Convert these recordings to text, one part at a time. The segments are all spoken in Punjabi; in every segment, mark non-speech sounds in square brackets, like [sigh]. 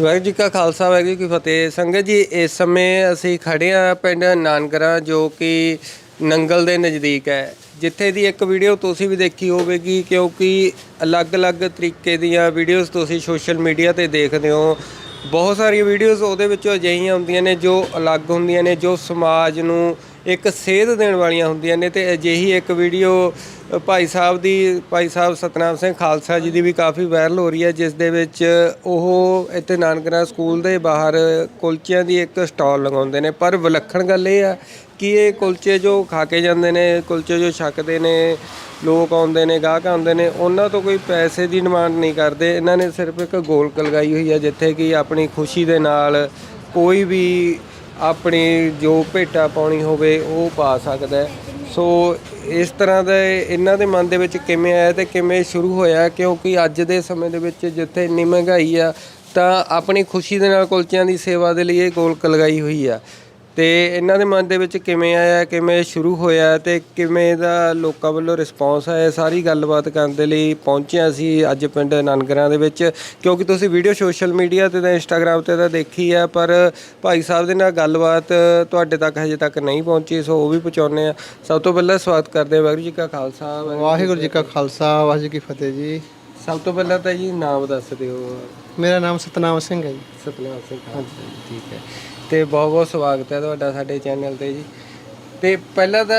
ਵਾਹਿਗੁਰੂ ਜੀ ਕਾ ਖਾਲਸਾ, ਵਾਹਿਗੁਰੂ ਜੀ ਕੀ ਫਤਿਹ। ਸੰਗਤ ਜੀ, ਇਸ ਸਮੇਂ ਅਸੀਂ ਖੜੇ ਆ ਪਿੰਡ ਨਾਨਕਰਾ, ਜੋ ਕਿ ਨੰਗਲ ਦੇ ਨਜ਼ਦੀਕ ਹੈ। ਜਿੱਥੇ ਦੀ ਇੱਕ ਵੀਡੀਓ ਤੁਸੀਂ ਵੀ ਦੇਖੀ ਹੋਵੇਗੀ, ਕਿਉਂਕਿ ਅਲੱਗ-ਅਲੱਗ ਤਰੀਕੇ ਦੀਆਂ ਵੀਡੀਓਜ਼ ਤੁਸੀਂ ਸੋਸ਼ਲ ਮੀਡੀਆ ਤੇ ਦੇਖਦੇ ਹੋ। ਬਹੁਤ ਸਾਰੀਆਂ ਵੀਡੀਓਜ਼ ਉਹਦੇ ਵਿੱਚੋਂ ਅਜਿਹੀਆਂ ਹੁੰਦੀਆਂ ਨੇ ਜੋ ਅਲੱਗ ਹੁੰਦੀਆਂ ਨੇ, ਜੋ ਸਮਾਜ ਨੂੰ ਇੱਕ ਸੇਧ ਦੇਣ ਵਾਲੀਆਂ ਹੁੰਦੀਆਂ ਨੇ ਤੇ ਅਜਿਹੀ ਇੱਕ ਵੀਡੀਓ ਭਾਈ ਸਾਹਿਬ ਦੀ, ਭਾਈ ਸਾਹਿਬ ਸਤਨਾਮ ਸਿੰਘ ਖਾਲਸਾ ਜੀ ਦੀ ਵੀ ਕਾਫੀ ਵਾਇਰਲ ਹੋ ਰਹੀ ਹੈ, ਜਿਸ ਦੇ ਵਿੱਚ ਉਹ ਇੱਥੇ ਨਾਨਕਰਾ ਸਕੂਲ ਦੇ ਬਾਹਰ ਕੁਲਚਿਆਂ ਦੀ ਇੱਕ ਸਟਾਲ ਲਗਾਉਂਦੇ ਨੇ। ਪਰ ਵਿਲੱਖਣ ਗੱਲ ਇਹ ਆ ਕਿ ਇਹ ਕੁਲਚੇ ਜੋ ਖਾ ਕੇ ਜਾਂਦੇ ਨੇ, ਕੁਲਚੇ ਜੋ ਛਕਦੇ ਨੇ, ਲੋਕ ਆਉਂਦੇ ਨੇ, ਗਾਹਕ ਆਉਂਦੇ ਨੇ, ਉਹਨਾਂ ਤੋਂ ਕੋਈ ਪੈਸੇ ਦੀ ਡਿਮਾਂਡ ਨਹੀਂ ਕਰਦੇ। ਇਹਨਾਂ ਨੇ ਸਿਰਫ ਇੱਕ ਗੋਲਕ ਲਗਾਈ ਹੋਈ ਹੈ, ਜਿੱਥੇ ਕਿ ਆਪਣੀ ਖੁਸ਼ੀ ਦੇ ਨਾਲ ਕੋਈ ਵੀ ਆਪਣੀ ਜੋ ਭੇਟਾ ਪਾਉਣੀ ਹੋਵੇ, ਉਹ ਪਾ ਸਕਦਾ ਹੈ। ਸੋ ਇਸ ਤਰ੍ਹਾਂ ਦਾ ਇਹਨਾਂ ਦੇ ਮਨ ਦੇ ਵਿੱਚ ਕਿਵੇਂ ਆਇਆ ਤੇ ਕਿਵੇਂ ਸ਼ੁਰੂ ਹੋਇਆ? ਕਿਉਂਕਿ ਅੱਜ ਦੇ ਸਮੇਂ ਦੇ ਵਿੱਚ ਜਿੱਥੇ ਇੰਨੀ ਮਹਿੰਗਾਈ ਆ, ਤਾਂ ਆਪਣੀ ਖੁਸ਼ੀ ਦੇ ਨਾਲ ਕੁਲਚਿਆਂ ਦੀ ਸੇਵਾ ਦੇ ਲਈ ਇਹ ਗੋਲਕ ਲਗਾਈ ਹੋਈ ਆ। ਤੇ ਇਹਨਾਂ ਦੇ ਮਨ ਦੇ ਵਿੱਚ ਕਿਵੇਂ ਆਇਆ ਕਿਵੇਂ ਸ਼ੁਰੂ ਹੋਇਆ ਤੇ ਕਿਵੇਂ ਦਾ ਲੋਕਾਂ ਵੱਲੋਂ ਰਿਸਪੌਂਸ ਆਇਆ? ਸਾਰੀ ਗੱਲਬਾਤ ਕਰਨ ਦੇ ਲਈ ਪਹੁੰਚਿਆ ਸੀ ਅੱਜ ਪਿੰਡ ਨਾਨਕਰਾਂ ਦੇ ਵਿੱਚ। ਕਿਉਂਕਿ ਤੁਸੀਂ ਵੀਡੀਓ ਸੋਸ਼ਲ ਮੀਡੀਆ ਤੇ ਤਾਂ ਇੰਸਟਾਗ੍ਰam ਤੇ ਤਾਂ ਦੇਖੀ ਆ ਪਰ ਭਾਈ ਸਾਹਿਬ ਦੇ ਨਾਲ ਗੱਲਬਾਤ ਤੁਹਾਡੇ ਤੱਕ ਹਜੇ ਤੱਕ ਨਹੀਂ ਪਹੁੰਚੀ ਸੋ ਉਹ ਵੀ ਪਹੁੰਚਾਉਂਦੇ ਆ ਸਭ ਤੋਂ ਪਹਿਲਾਂ ਸਵਾਗਤ ਕਰਦੇ ਹਾਂ। ਵਾਹਿਗੁਰੂ ਜੀ ਕਾ ਖਾਲਸਾ ਵਾਹਿਗੁਰੂ- ਜੀ ਕਾ ਖਾਲਸਾ ਵਾਹਿਗੁਰੂ ਜੀ ਕੀ ਫਤਿਹ ਜੀ। ਸਭ ਤੋਂ ਪਹਿਲਾਂ ਤਾਂ ਜੀ ਨਾਮ ਦੱਸ ਦਿਓ। ਮੇਰਾ ਨਾਮ ਸਤਨਾਮ ਸਿੰਘ ਹੈ ਜੀ। ਸਤਨਾਮ ਸਿੰਘ ਖਾਲਸਾ ਜੀ ਠੀਕ ਹੈ। ਤੇ ਬਹੁਤ ਬਹੁਤ ਸਵਾਗਤ ਹੈ ਤੁਹਾਡਾ ਸਾਡੇ ਚੈਨਲ ਤੇ ਜੀ। ਤੇ ਪਹਿਲਾਂ ਤਾਂ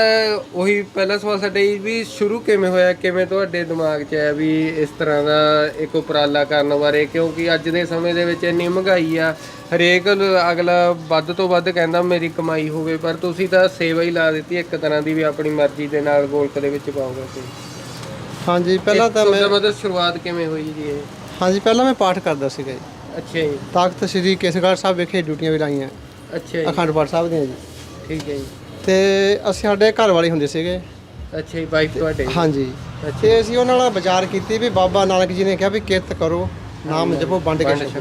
ਉਹੀ ਪਹਿਲਾ ਸਵਾਲ ਸਾਡਾ ਜੀ ਵੀ ਸ਼ੁਰੂ ਕਿਵੇਂ ਹੋਇਆ ਕਿਵੇਂ ਤੁਹਾਡੇ ਦਿਮਾਗ 'ਚ ਆਇਆ ਵੀ ਇਸ ਤਰ੍ਹਾਂ ਦਾ ਇੱਕ ਉਪਰਾਲਾ ਕਰਨ ਬਾਰੇ? ਕਿਉਂਕਿ ਅੱਜ ਦੇ ਸਮੇਂ ਦੇ ਵਿੱਚ ਇੰਨੀ ਮਹਿੰਗਾਈ ਆ ਹਰੇਕ ਅਗਲਾ ਵੱਧ ਤੋਂ ਵੱਧ ਕਹਿੰਦਾ ਮੇਰੀ ਕਮਾਈ ਹੋਵੇ ਪਰ ਤੁਸੀਂ ਤਾਂ ਸੇਵਾ ਹੀ ਲਾ ਦਿੱਤੀ ਇੱਕ ਤਰ੍ਹਾਂ ਦੀ ਵੀ ਆਪਣੀ ਮਰਜ਼ੀ ਦੇ ਨਾਲ ਗੋਲਕ ਦੇ ਵਿੱਚ ਪਾਓਗੇ ਤੁਸੀਂ। ਹਾਂਜੀ ਪਹਿਲਾਂ ਤਾਂ ਮੈਂ ਮਤਲਬ ਸ਼ੁਰੂਆਤ ਕਿਵੇਂ ਹੋਈ ਜੀ ਇਹ? ਹਾਂਜੀ ਪਹਿਲਾਂ ਮੈਂ ਪਾਠ ਕਰਦਾ ਸੀਗਾ ਜੀ। ਅੱਛਾ ਜੀ। ਤਖਤ ਸ੍ਰੀ ਕੇਸਗੜ੍ਹ ਸਾਹਿਬ ਵਿਖੇ ਡਿਊਟੀਆਂ ਵੀ ਲਾਈਆਂ। ਅੱਛਾ ਜੀ। ਅਖੰਡ ਪਾਠ ਸਾਹਿਬ ਦੀਆਂ ਜੀ। ਠੀਕ ਹੈ ਜੀ। ਤੇ ਅਸੀਂ ਸਾਡੇ ਘਰ ਵਾਲੇ ਹੁੰਦੇ ਸੀਗੇ। ਅੱਛਾ ਜੀ ਵਾਈਫ ਤੁਹਾਡੇ। ਹਾਂਜੀ। ਤੇ ਅਸੀਂ ਉਹਨਾਂ ਨਾਲ ਵਿਚਾਰ ਕੀਤੀ ਵੀ ਬਾਬਾ ਨਾਨਕ ਜੀ ਨੇ ਕਿਹਾ ਵੀ ਕਿਰਤ ਕਰੋ ਨਾਮ ਜਪੋ ਵੰਡ ਕੇ ਛਕੋ।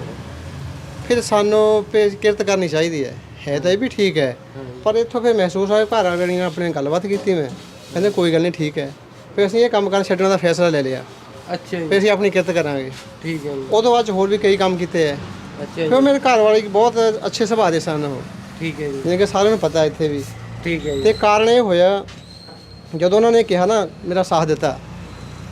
ਫਿਰ ਸਾਨੂੰ ਕਿਰਤ ਕਰਨੀ ਚਾਹੀਦੀ ਹੈ। ਹੈ ਤਾਂ ਇਹ ਵੀ ਠੀਕ ਹੈ। ਪਰ ਇੱਥੋਂ ਫਿਰ ਮਹਿਸੂਸ ਹੋਇਆ ਘਰ ਵਾਲਿਆਂ ਨਾਲ ਆਪਣੇ ਗੱਲਬਾਤ ਕੀਤੀ ਮੈਂ। ਕਹਿੰਦੇ ਕੋਈ ਗੱਲ ਨਹੀਂ ਠੀਕ ਹੈ। ਫਿਰ ਅਸੀਂ ਇਹ ਕੰਮ ਕਰਨ ਛੱਡਣ ਦਾ ਫੈਸਲਾ ਲੈ ਲਿਆ। ਅੱਛਾ ਜੀ। ਫਿਰ ਅਸੀਂ ਆਪਣੀ ਕਿਰਤ ਕਰਾਂਗੇ। ਠੀਕ ਹੈ ਜੀ। ਤੋਂ ਬਾਅਦ 'ਚ ਹੋਰ ਵੀ ਕਈ ਕੰਮ ਕੀਤੇ ਹੈ ਅੱਛਾ ਜੀ। ਫਿਰ ਮੇਰੇ ਘਰ ਵਾਲੇ ਬਹੁਤ ਅੱਛੇ ਸੁਭਾਅ ਦੇ ਸਨ ਉਹ। ਠੀਕ ਹੈ ਜੀ। ਜਿਵੇਂ ਕਿ ਸਾਰਿਆਂ ਨੂੰ ਪਤਾ ਇੱਥੇ ਵੀ। ਠੀਕ ਹੈ ਜੀ। ਤੇ ਕਾਰਨ ਇਹ ਹੋਇਆ ਜਦੋਂ ਉਹਨਾਂ ਨੇ ਕਿਹਾ ਨਾ ਮੇਰਾ ਸਾਥ ਦਿੱਤਾ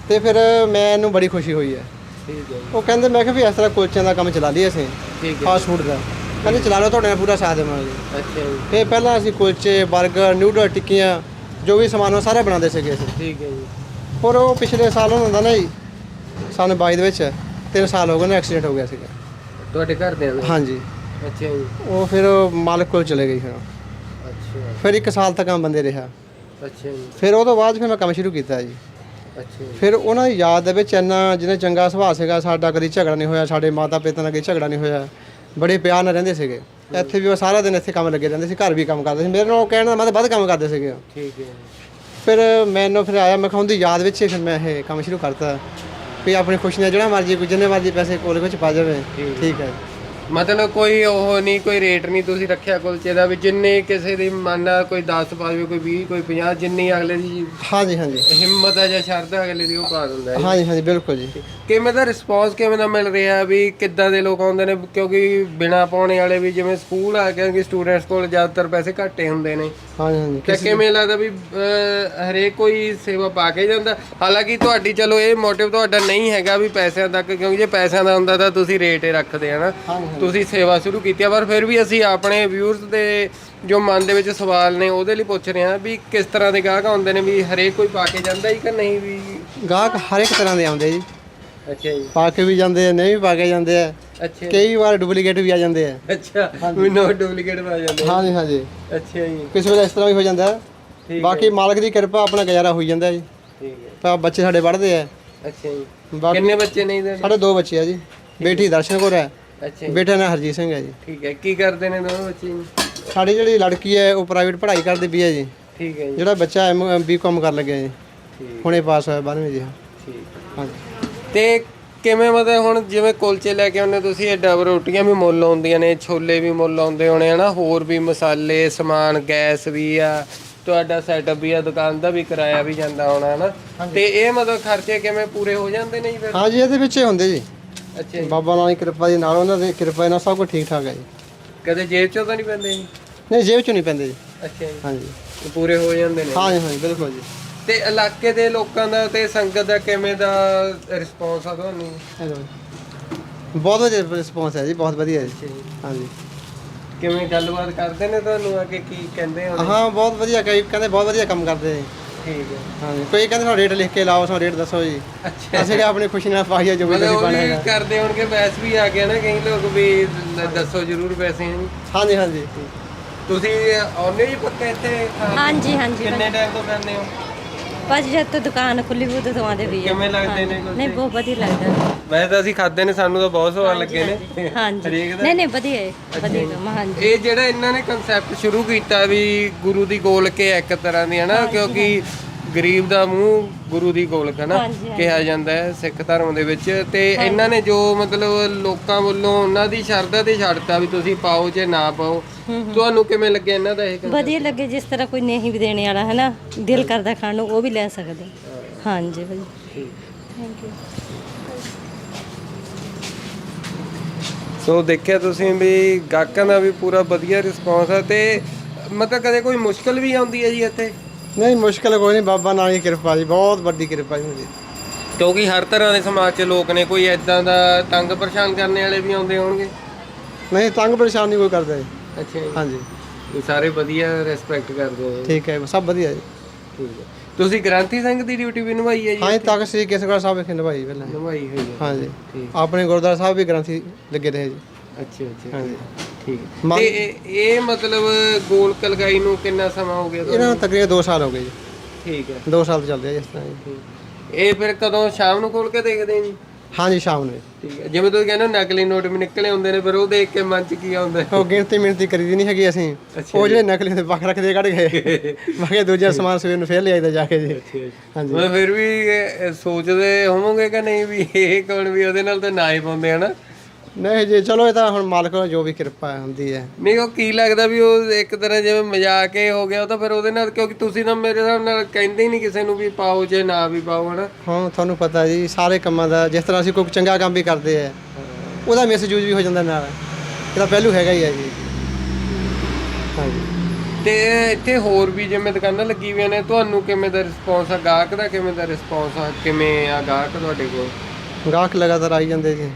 ਤੇ ਫਿਰ ਮੈਨੂੰ ਬੜੀ ਖੁਸ਼ੀ ਹੋਈ ਹੈ ਠੀਕ ਹੈ ਉਹ ਕਹਿੰਦੇ ਮੈਂ ਕਿਹਾ ਵੀ ਇਸ ਤਰ੍ਹਾਂ ਕੁਲਚਿਆਂ ਦਾ ਕੰਮ ਚਲਾ ਲਈਏ ਅਸੀਂ ਠੀਕ ਹੈ। ਫਾਸਟ ਫੂਡ ਦਾ। ਕਹਿੰਦੇ ਚਲਾ ਲਓ ਤੁਹਾਡੇ ਨਾਲ ਪੂਰਾ ਸਾਥ ਦੇਵਾਂਗੇ। ਅੱਛਾ ਜੀ। ਫਿਰ ਪਹਿਲਾਂ ਅਸੀਂ ਕੁਲਚੇ 버ਗਰ ਨਿਊਡਲ ਟਿੱਕੀਆਂ ਜੋ ਵੀ ਸਮਾਨ ਉਹ ਸਾਰੇ ਬਣਾਉਂਦੇ ਸੀਗੇ ਅਸੀਂ। ਠੀਕ ਹੈ ਜੀ। ਪਰ ਉਹ ਪਿਛਲੇ ਸਾਲ ਹੁੰਦਾ ਨਾ ਜੀ ਸਨ 22 ਦੇ ਵਿੱਚ 3 ਸਾਲ ਹੋ ਗਏ ਨੇ ਐਕਸੀਡੈਂਟ ਹੋ ਗਿਆ ਸੀਗਾ। ਤੁਹਾਡੇ ਘਰ ਦੇ ਅੰਦਰ ਹਾਂਜੀ। ਅੱਛਾ ਜੀ। ਉਹ ਫਿਰ ਮਾਲਕ ਕੋਲ ਚਲੇ ਗਈ ਫਿਰ। ਅੱਛਾ। ਫਿਰ ਇੱਕ ਸਾਲ ਤੱਕ ਕੰਮ ਬੰਦੇ ਰਿਹਾ। ਅੱਛਾ ਜੀ। ਫਿਰ ਉਹ ਤੋਂ ਬਾਅਦ ਫਿਰ ਮੈਂ ਕੰਮ ਸ਼ੁਰੂ ਕੀਤਾ ਜੀ। ਅੱਛਾ ਫਿਰ ਉਹਨਾਂ ਦੀ ਯਾਦ ਦੇ ਵਿੱਚ ਇੰਨਾ ਜਿਹਨੇ ਚੰਗਾ ਸੁਭਾਅ ਸੀਗਾ ਸਾਡਾ ਕਦੀ ਝਗੜਾ ਨਹੀਂ ਹੋਇਆ ਸਾਡੇ ਮਾਤਾ ਪਿਤਾ ਨਾਲ ਕਦੀ ਝਗੜਾ ਨਹੀਂ ਹੋਇਆ। ਬੜੇ ਪਿਆਰ ਨਾਲ ਰਹਿੰਦੇ ਸੀਗੇ। ਇੱਥੇ ਵੀ ਉਹ ਸਾਰਾ ਦਿਨ ਇੱਥੇ ਕੰਮ ਲੱਗੇ ਰਹਿੰਦੇ ਸੀ ਘਰ ਵੀ ਕੰਮ ਕਰਦੇ ਸੀ। ਮੇਰੇ ਨਾਲ ਉਹ ਕਹਿਣ ਦਾ ਮਤਲਬ ਵੱਧ ਕੰਮ ਕਰਦੇ ਸੀਗੇ। ਠੀਕ ਹੈ ਫਿਰ ਮੈਨੂੰ ਫਿਰ ਆਇਆ ਮੈਂ ਕਿਹਾ ਉਹਦੀ ਯਾਦ ਵਿੱਚ ਫਿਰ ਮੈਂ ਇਹ ਕੰਮ ਸ਼ੁਰੂ ਕਰਤਾ। ਵੀ ਆਪਣੀ ਖੁਸ਼ੀ ਨਾਲ ਜਿਹੜਾ ਮਰਜ਼ੀ ਕੋਈ ਜਿੰਨੇ ਮਰਜ਼ੀ ਪੈਸੇ ਕੋਲ ਵਿੱਚ ਪਾ ਜਾਵੇ। ਠੀਕ ਹੈ ਮਤਲਬ ਕੋਈ ਉਹ ਨਹੀਂ ਕੋਈ ਰੇਟ ਨਹੀਂ ਤੁਸੀਂ ਰੱਖਿਆ ਕੁਲਚੇ ਦਾ ਵੀ ਜਿੰਨੇ ਕਿਸੇ ਦੀ ਮੰਨ ਲਾ ਕੋਈ 10 ਪਾ ਜਾਵੇ ਕੋਈ 20 ਕੋਈ 50 ਜਿੰਨੀ ਅਗਲੇ ਦੀ ਹਾਂਜੀ ਹਾਂਜੀ। ਹਿੰਮਤ ਹੈ ਜਾਂ ਸ਼ਰਧਾ ਅਗਲੇ ਦੀ ਉਹ ਪਾ ਦਿੰਦਾ ਹੈ। ਹਾਂਜੀ ਹਾਂਜੀ ਬਿਲਕੁਲ ਜੀ। ਕਿਵੇਂ ਦਾ ਰਿਸਪੌਂਸ ਕਿਵੇਂ ਦਾ ਮਿਲ ਰਿਹਾ ਵੀ ਕਿੱਦਾਂ ਦੇ ਲੋਕ ਆਉਂਦੇ ਨੇ? ਕਿਉਂਕਿ ਬਿਨਾ ਪਾਉਣੇ ਵਾਲੇ ਵੀ ਜਿਵੇਂ ਸਕੂਲ ਆ ਕਿਉਂਕਿ ਸਟੂਡੈਂਟਸ ਕੋਲ ਜ਼ਿਆਦਾਤਰ ਪੈਸੇ ਘੱਟੇ ਹੁੰਦੇ ਨੇ। ਹਾਂਜੀ ਹਾਂਜੀ। ਤੇ ਕਿਵੇਂ ਲੱਗਦਾ ਵੀ ਹਰੇਕ ਕੋਈ ਸੇਵਾ ਪਾ ਕੇ ਜਾਂਦਾ? ਹਾਲਾਂਕਿ ਤੁਹਾਡੀ ਚਲੋ ਇਹ ਮੋਟਿਵ ਤੁਹਾਡਾ ਨਹੀਂ ਹੈਗਾ ਵੀ ਪੈਸਿਆਂ ਤੱਕ ਕਿਉਂਕਿ ਜੇ ਪੈਸਿਆਂ ਦਾ ਹੁੰਦਾ ਤਾਂ ਤੁਸੀਂ ਰੇਟ ਹੀ ਰੱਖਦੇ ਹਨਾ ਹਾਂਜੀ। ਤੁਸੀਂ ਸੇਵਾ ਸ਼ੁਰੂ ਕੀਤੀ ਆ ਪਰ ਫਿਰ ਵੀ ਅਸੀਂ ਆਪਣੇ ਵਿਊਅਰਸ ਦੇ ਜੋ ਮਨ ਦੇ ਵਿੱਚ ਸਵਾਲ ਨੇ ਉਹਦੇ ਲਈ ਪੁੱਛ ਰਹੇ ਵੀ ਕਿਸ ਤਰ੍ਹਾਂ ਦੇ ਗਾਹਕ ਆਉਂਦੇ ਨੇ ਵੀ ਹਰੇਕ ਕੋਈ ਪਾ ਕੇ ਜਾਂਦਾ ਹੀ ਕਿ ਨਹੀਂ ਵੀ? ਗਾਹਕ ਹਰ ਇੱਕ ਤਰ੍ਹਾਂ ਦੇ ਆਉਂਦੇ ਜੀ। ਅੱਛਾ ਜੀ। ਪਾ ਕੇ ਵੀ ਜਾਂਦੇ ਆ ਨਹੀਂ ਵੀ ਪਾ ਕੇ ਜਾਂਦੇ ਆ। ਅੱਛਾ ਕਈ ਵਾਰ ਡੁਪਲੀਕੇਟ ਵੀ ਆ ਜਾਂਦੇ ਆ। ਅੱਛਾ ਮੈਨੂੰ ਡੁਪਲੀਕੇਟ ਪਾ ਜਾਂਦੇ ਹਾਂਜੀ ਹਾਂਜੀ। ਅੱਛਾ ਜੀ। ਕਿਸੇ ਵੇਲੇ ਇਸ ਤਰ੍ਹਾਂ ਵੀ ਹੋ ਜਾਂਦਾ। ਬਾਕੀ ਮਾਲਕ ਦੀ ਕਿਰਪਾ ਆਪਣਾ ਗੁਜ਼ਾਰਾ ਹੋਈ ਜਾਂਦਾ ਜੀ। ਠੀਕ ਹੈ। ਤਾਂ ਬੱਚੇ ਸਾਡੇ ਪੜ੍ਹਦੇ ਆ। ਅੱਛਾ ਜੀ। ਕਿੰਨੇ ਬੱਚੇ ਨੇ ਇਹਦੇ? ਸਾਡੇ ਦੋ ਬੱਚੇ ਆ ਜੀ। ਬੇਟੀ ਦਰਸ਼ਨ ਕੌਰ ਹੈ। ਅੱਛਾ ਜੀ। ਬੇਟਾ ਨਾਂ ਹਰਜੀਤ ਸਿੰਘ ਹੈ ਜੀ। ਠੀਕ ਹੈ ਕੀ ਕਰਦੇ ਨੇ ਦੋਨੋਂ ਬੱਚੇ ਜੀ? ਸਾਡੀ ਜਿਹੜੀ ਲੜਕੀ ਹੈ ਉਹ ਪ੍ਰਾਈਵੇਟ ਪੜ੍ਹਾਈ ਕਰਦੀ ਪਈ ਹੈ ਜੀ। ਠੀਕ ਹੈ ਜੀ। ਜਿਹੜਾ ਬੱਚਾ ਐਮ ਬੀਕਾਮ ਕਰ ਲੱਗਿਆ ਜੀ। ਠੀਕ। ਹੁਣੇ ਪਾਸ ਹੋਇਆ 12ਵੀਂ ਜੀ। ਠੀਕ। ਹਾਂਜੀ। ਤੇ ਕਿਵੇਂ ਮਤਲਬ ਹੁਣ ਜਿਵੇਂ ਕੁਲਚੇ ਲੈ ਕੇ ਆਉਂਦੇ ਤੁਸੀਂ ਇਹ ਡਬਲ ਰੋਟੀਆਂ ਵੀ ਮੁੱਲ ਆਉਂਦੀਆਂ ਨੇ ਛੋਲੇ ਵੀ ਮੁੱਲ ਆਉਂਦੇ ਹੋਣੇ ਹਨਾ? ਹੋਰ ਵੀ ਮਸਾਲੇ ਸਮਾਨ ਗੈਸ ਵੀ ਆ ਤੁਹਾਡਾ ਸੈਟਅਪ ਵੀ ਆ ਦੁਕਾਨ ਦਾ ਵੀ ਕਿਰਾਇਆ ਵੀ ਜਾਂਦਾ ਹੋਣਾ ਹਨਾ? ਤੇ ਇਹ ਮਤਲਬ ਖਰਚੇ ਕਿਵੇਂ ਪੂਰੇ ਹੋ ਜਾਂਦੇ ਨੇ ਜੀ ਫਿਰ? ਹਾਂਜੀ ਇਹਦੇ ਵਿੱਚ ਹੀ ਹੁੰਦੇ ਜੀ। ਅੱਛਾ ਜੀ। ਬਾਬਾ ਨਾਨਕ ਦੀ ਕਿਰਪਾ ਦੇ ਨਾਲ ਉਹਨਾਂ ਦੀ ਕਿਰਪਾ ਨਾਲ ਸਭ ਕੁਝ ਠੀਕ ਠਾਕ ਹੈ ਜੀ। ਕਦੇ ਜੇਬ ਚੋਂ ਤਾਂ ਨਹੀਂ ਪੈਂਦੇ ਜੀ? ਨਹੀਂ ਜੇਬ ਚੋਂ ਨਹੀਂ ਪੈਂਦੇ ਜੀ। ਅੱਛਾ ਜੀ। ਹਾਂਜੀ। ਇਹ ਪੂਰੇ ਹੋ ਜਾਂਦੇ ਨੇ। ਹਾਂ ਜੀ ਹਾਂ ਜੀ, ਬਿਲਕੁਲ ਜੀ। ਤੇ ਇਲਾਕੇ ਦੇ ਲੋਕਾਂ ਦਾ ਤੇ ਸੰਗਤ ਦਾ ਕਿਵੇਂ ਦਾ ਰਿਸਪੌਂਸ ਆ ਤੁਹਾਨੂੰ? ਹੈਲੋ ਬਹੁਤ ਵਧੀਆ ਰਿਸਪੌਂਸ ਹੈ ਜੀ ਬਹੁਤ ਵਧੀਆ ਜੀ। ਅੱਛਾ ਜੀ। ਹਾਂਜੀ। ਕਿਵੇਂ ਗੱਲਬਾਤ ਕਰਦੇ ਨੇ ਤੁਹਾਨੂੰ? ਆ ਕੇ ਕੀ ਕਹਿੰਦੇ ਹੋ ਹਾਂ ਬਹੁਤ ਵਧੀਆ ਕਈ ਕਹਿੰਦੇ ਬਹੁਤ ਵਧੀਆ ਕੰਮ ਕਰਦੇ ਜੀ। ਠੀਕ ਹੈ। ਹਾਂਜੀ। ਕੋਈ ਕਹਿੰਦੇ ਸਾਨੂੰ ਰੇਟ ਲਿਖ ਕੇ ਲਾਓ ਸਾਨੂੰ ਰੇਟ ਦੱਸੋ ਜੀ। ਅੱਛਾ। ਅਸੀਂ ਕਿਹਾ ਆਪਣੀ ਖੁਸ਼ੀ ਨਾਲ ਪਾਈਏ ਜੋ ਵੀ ਮਤਲਬ ਤੁਸੀਂ ਉਹ ਪਾਣਾ ਵੀ ਹੈਗਾ ਕਰਦੇ ਹੋਣਗੇ ਵੈਸ ਵੀ ਆ ਗਿਆ ਨਾ ਕਈ ਲੋਕ ਵੀ ਲ- ਦੱਸੋ ਜ਼ਰੂਰ ਪੈਸੇ ਜੀ। ਹਾਂਜੀ ਹਾਂਜੀ। ਤੁਸੀਂ ਆਉਂਦੇ ਜੀ ਪੱਕੇ ਇੱਥੇ? ਹਾਂਜੀ ਹਾਂਜੀ। ਕਿੰਨੇ ਟਾਈਮ ਤੋਂ ਕਰਦੇ ਹੋ? ਬਸ ਜਦ ਤੋਂ ਦੁਕਾਨ ਖੁੱਲੀ ਉਹ ਤੋਂ ਆਉਂਦੇ ਵੀ ਆ। ਕਿਵੇਂ ਲੱਗਦੇ ਨੇ ਨਹੀਂ ਬਹੁਤ ਵਧੀਆ ਲੱਗਦਾ ਵੈਸੇ ਤਾਂ ਅਸੀਂ ਖਾਦੇ ਨੇ ਸਾਨੂੰ ਤਾਂ ਬਹੁਤ ਸਵਾਦ ਲੱਗੇ ਨੇ। ਹਾਂਜੀ। ਹਰੇਕ ਦਾ? ਨਹੀਂ ਨਹੀਂ ਵਧੀਆ ਹੈ ਵਧੀਆ ਕੰਮ, ਹਾਂਜੀ। ਇਹ ਜਿਹੜਾ ਇਹਨਾਂ ਨੇ ਕਨਸੈਪਟ ਸ਼ੁਰੂ ਕੀਤਾ ਵੀ ਗੁਰੂ ਦੀ ਗੋਲਕ ਹੈ ਇੱਕ ਤਰ੍ਹਾਂ ਦੀ ਹੈ ਨਾ ਕਿਉਂਕਿ ਗਰੀਬ ਦਾ ਮੂੰਹ ਗੁਰੂ ਦੀ ਗੋਲਕ ਹੈ ਨਾ ਹਾਂਜੀ, ਕਿਹਾ ਜਾਂਦਾ ਹੈ ਸਿੱਖ ਧਰਮ ਦੇ ਵਿੱਚ। ਤੇ ਇਹਨਾਂ ਨੇ ਜੋ ਮਤਲਬ ਲੋਕਾਂ ਵੱਲੋਂ ਉਹਨਾਂ ਦੀ ਸ਼ਰਧਾ ਤੇ ਛੱਡਤਾ ਵੀ ਤੁਸੀਂ ਪਾਓ ਜੇ ਨਾ ਪਾਓ ਤੁਹਾਨੂੰ ਕਿਵੇਂ ਲੱਗਿਆ ਇਹਨਾਂ ਦਾ ਇਹ concept? ਵਧੀਆ ਲੱਗੇ ਜਿਸ ਤਰ੍ਹਾਂ ਕੋਈ ਨਹੀਂ ਵੀ ਦੇਣੇ ਵਾਲਾ ਹੈ ਨਾ ਦਿਲ ਕਰਦਾ ਖਾਣ ਨੂੰ ਉਹ ਵੀ ਲੈ ਸਕਦੇ। ਹਾਂਜੀ ਵਧੀਆ। ਥੈਂਕ ਯੂ ਸੋ ਦੇਖਿਆ ਤੁਸੀਂ ਵੀ ਗਾਹਕਾਂ ਦਾ ਵੀ ਪੂਰਾ ਵਧੀਆ ਰਿਸਪੌਂਸ ਹੈ ਤੇ ਮਤਲਬ ਕਦੇ ਕੋਈ ਮੁਸ਼ਕਲ ਵੀ ਆਉਂਦੀ ਹੈ ਜੀ ਇੱਥੇ? ਨਹੀਂ ਮੁਸ਼ਕਲ ਕੋਈ ਨਹੀਂ। ਬਾਬਾ ਨਾਨਕ ਦੀ ਕਿਰਪਾ ਜੀ ਬਹੁਤ ਵੱਡੀ ਕਿਰਪਾ ਜੀ ਜੀ ਕਿਉਂਕਿ ਹਰ ਤਰ੍ਹਾਂ ਦੇ ਸਮਾਜ 'ਚ ਲੋਕ ਨੇ ਕੋਈ ਐਦਾਂ ਦਾ ਤੰਗ ਪਰੇਸ਼ਾਨ ਕਰਨ ਵਾਲੇ ਵੀ ਆਉਂਦੇ ਹੋਣਗੇ? ਨਹੀਂ ਤੰਗ ਪਰੇਸ਼ਾਨ ਨਹੀਂ ਕੋਈ ਕਰਦਾ ਜੀ। ਅੱਛਾ ਜੀ। ਹਾਂਜੀ। ਇਹ ਸਾਰੇ ਵਧੀਆ ਰਿਸਪੈਕਟ ਕਰਦੇ ਨੇ ਠੀਕ ਹੈ ਸਭ ਵਧੀਆ ਜੀ। ਠੀਕ ਹੈ। ਤੁਸੀਂ ਗ੍ਰਾਂਥੀ ਸਿੰਘ ਦੀ ਡਿਊਟੀ ਵੀ ਨਿਭਾਈ ਹੈ ਜੀ ਹਾਂ ਜੀ ਤੱਕ ਸ੍ਰੀ ਕੇਸਗੜ੍ਹ ਸਾਹਿਬ ਵਿਖੇ ਨਿਭਾਈ ਪਹਿਲਾਂ। ਨਿਭਾਈ ਹੋਈ ਹੈ। ਹਾਂਜੀ ਠੀਕ। ਆਪਣੇ ਗੁਰਦੁਆਰਾ ਸਾਹਿਬ ਵੀ ਗ੍ਰੰਥੀ ਲੱਗੇ ਰਹੇ ਜੀ। ਅੱਛਾ ਅੱਛਾ। ਹਾਂਜੀ ਠੀਕ ਹੈ। ਤੇ ਇਹ- ਇਹ ਮਤਲਬ ਗੋਲਕ ਲਗਾਈ ਨੂੰ ਕਿੰਨਾ ਸਮਾਂ ਹੋ ਗਿਆ ਤੁਹਾਨੂੰ? ਇਹਨਾਂ ਨੂੰ ਤਕਰੀਬਨ 2 ਸਾਲ ਹੋ ਗਏ ਜੀ। ਠੀਕ ਹੈ। 2 ਸਾਲ ਤੋਂ ਚੱਲਦੇ ਆ ਜੀ ਇਸ ਤਰ੍ਹਾਂ ਜੀ। ਠੀਕ। ਇਹ ਫਿਰ ਕਦੋਂ ਸ਼ਾਮ ਨੂੰ ਖੋਲ ਕੇ ਦੇਖਦੇ ਜੀ? ਹਾਂਜੀ ਸ਼ਾਮ ਨੂੰ। ਠੀਕ ਹੈ। ਜਿਵੇਂ ਤੁਸੀਂ ਕਹਿੰਦੇ ਹੋ ਨਕਲੀ ਨੋਟ ਵੀ ਨਿਕਲੇ ਹੁੰਦੇ ਨੇ ਫਿਰ ਉਹ ਦੇਖ ਕੇ ਮਨ 'ਚ ਕੀ ਆਉਂਦਾ? ਹੈ? ਉਹ ਗਿਣਤੀ ਮਿਣਤੀ ਕਰੀਦੀ ਨਹੀਂ ਹੈਗੀ ਅਸੀਂ। ਉਹ ਜਿਹੜੇ ਨਕਲੀ ਦੇ ਵੱਖ ਰੱਖਦੇ ਕੱਢ ਗਏ। ਬਾਕੀ ਦੂਜਾ ਸਮਾਨ ਸਵੇਰ ਨੂੰ ਫੇਰ ਲਿਆਈਦਾ ਜਾ ਕੇ ਜੀ। ਹਾਂਜੀ। ਮੈਂ ਫਿਰ ਵੀ ਇਹ ਸੋਚਦੇ ਹੋਵੋਗੇ ਕਿ ਨਹੀਂ ਵੀ ਇਹ ਕੌਣ ਵੀ ਉਹਦੇ ਨਾਲ ਤਾਂ ਨਾ ਹੀ ਪਾਉਂਦੇ ਹਨਾ? ਨਹੀਂ ਜੀ ਚਲੋ ਇਹ ਤਾਂ ਹੁਣ ਮਾਲਕ ਵੱਲੋਂ ਜੋ ਵੀ ਕਿਰਪਾ ਹੁੰਦੀ ਹੈ। ਨਹੀਂ ਉਹ ਕੀ ਲੱਗਦਾ ਵੀ ਉਹ ਇੱਕ ਤਰ੍ਹਾਂ ਜਿਵੇਂ ਮਜ਼ਾਕ ਹੀ ਹੋ ਗਿਆ ਉਹ ਤਾਂ ਫਿਰ ਉਹਦੇ ਨਾਲ ਕਿਉਂਕਿ ਤੁਸੀਂ ਤਾਂ ਮੇਰੇ ਹਿਸਾਬ ਨਾਲ ਕਹਿੰਦੇ ਹੀ ਨਹੀਂ ਕਿਸੇ ਨੂੰ ਵੀ ਪਾਓ ਜੇ ਨਾ ਵੀ ਪਾਓ ਹਨਾ? ਹਾਂ ਤੁਹਾਨੂੰ ਪਤਾ ਜੀ ਸਾਰੇ ਕੰਮਾਂ ਦਾ ਜਿਸ ਤਰ੍ਹਾਂ ਅਸੀਂ ਕੋਈ ਚੰਗਾ ਕੰਮ ਵੀ ਕਰਦੇ ਆ ਉਹਦਾ ਮਿਸਯੂਜ਼ ਵੀ ਹੋ ਜਾਂਦਾ ਨਾਲ। ਇਹਦਾ ਪਹਿਲੂ ਹੈਗਾ ਹੀ ਹੈ ਜੀ। ਹਾਂਜੀ ਤੇ ਇੱਥੇ ਹੋਰ ਵੀ ਜਿਵੇਂ ਦੁਕਾਨਾਂ ਲੱਗੀ ਹੋਈਆਂ ਨੇ ਤੁਹਾਨੂੰ ਕਿਵੇਂ ਦਾ ਰਿਸਪੌਂਸ ਆ? ਗਾਹਕ ਦਾ ਕਿਵੇਂ ਦਾ ਰਿਸਪੌਂਸ ਆ? ਕਿਵੇਂ ਆ ਗਾਹਕ ਤੁਹਾਡੇ ਕੋਲ? ਗਾਹਕ ਲਗਾਤਾਰ ਆਈ ਜਾਂਦੇ ਜੀ।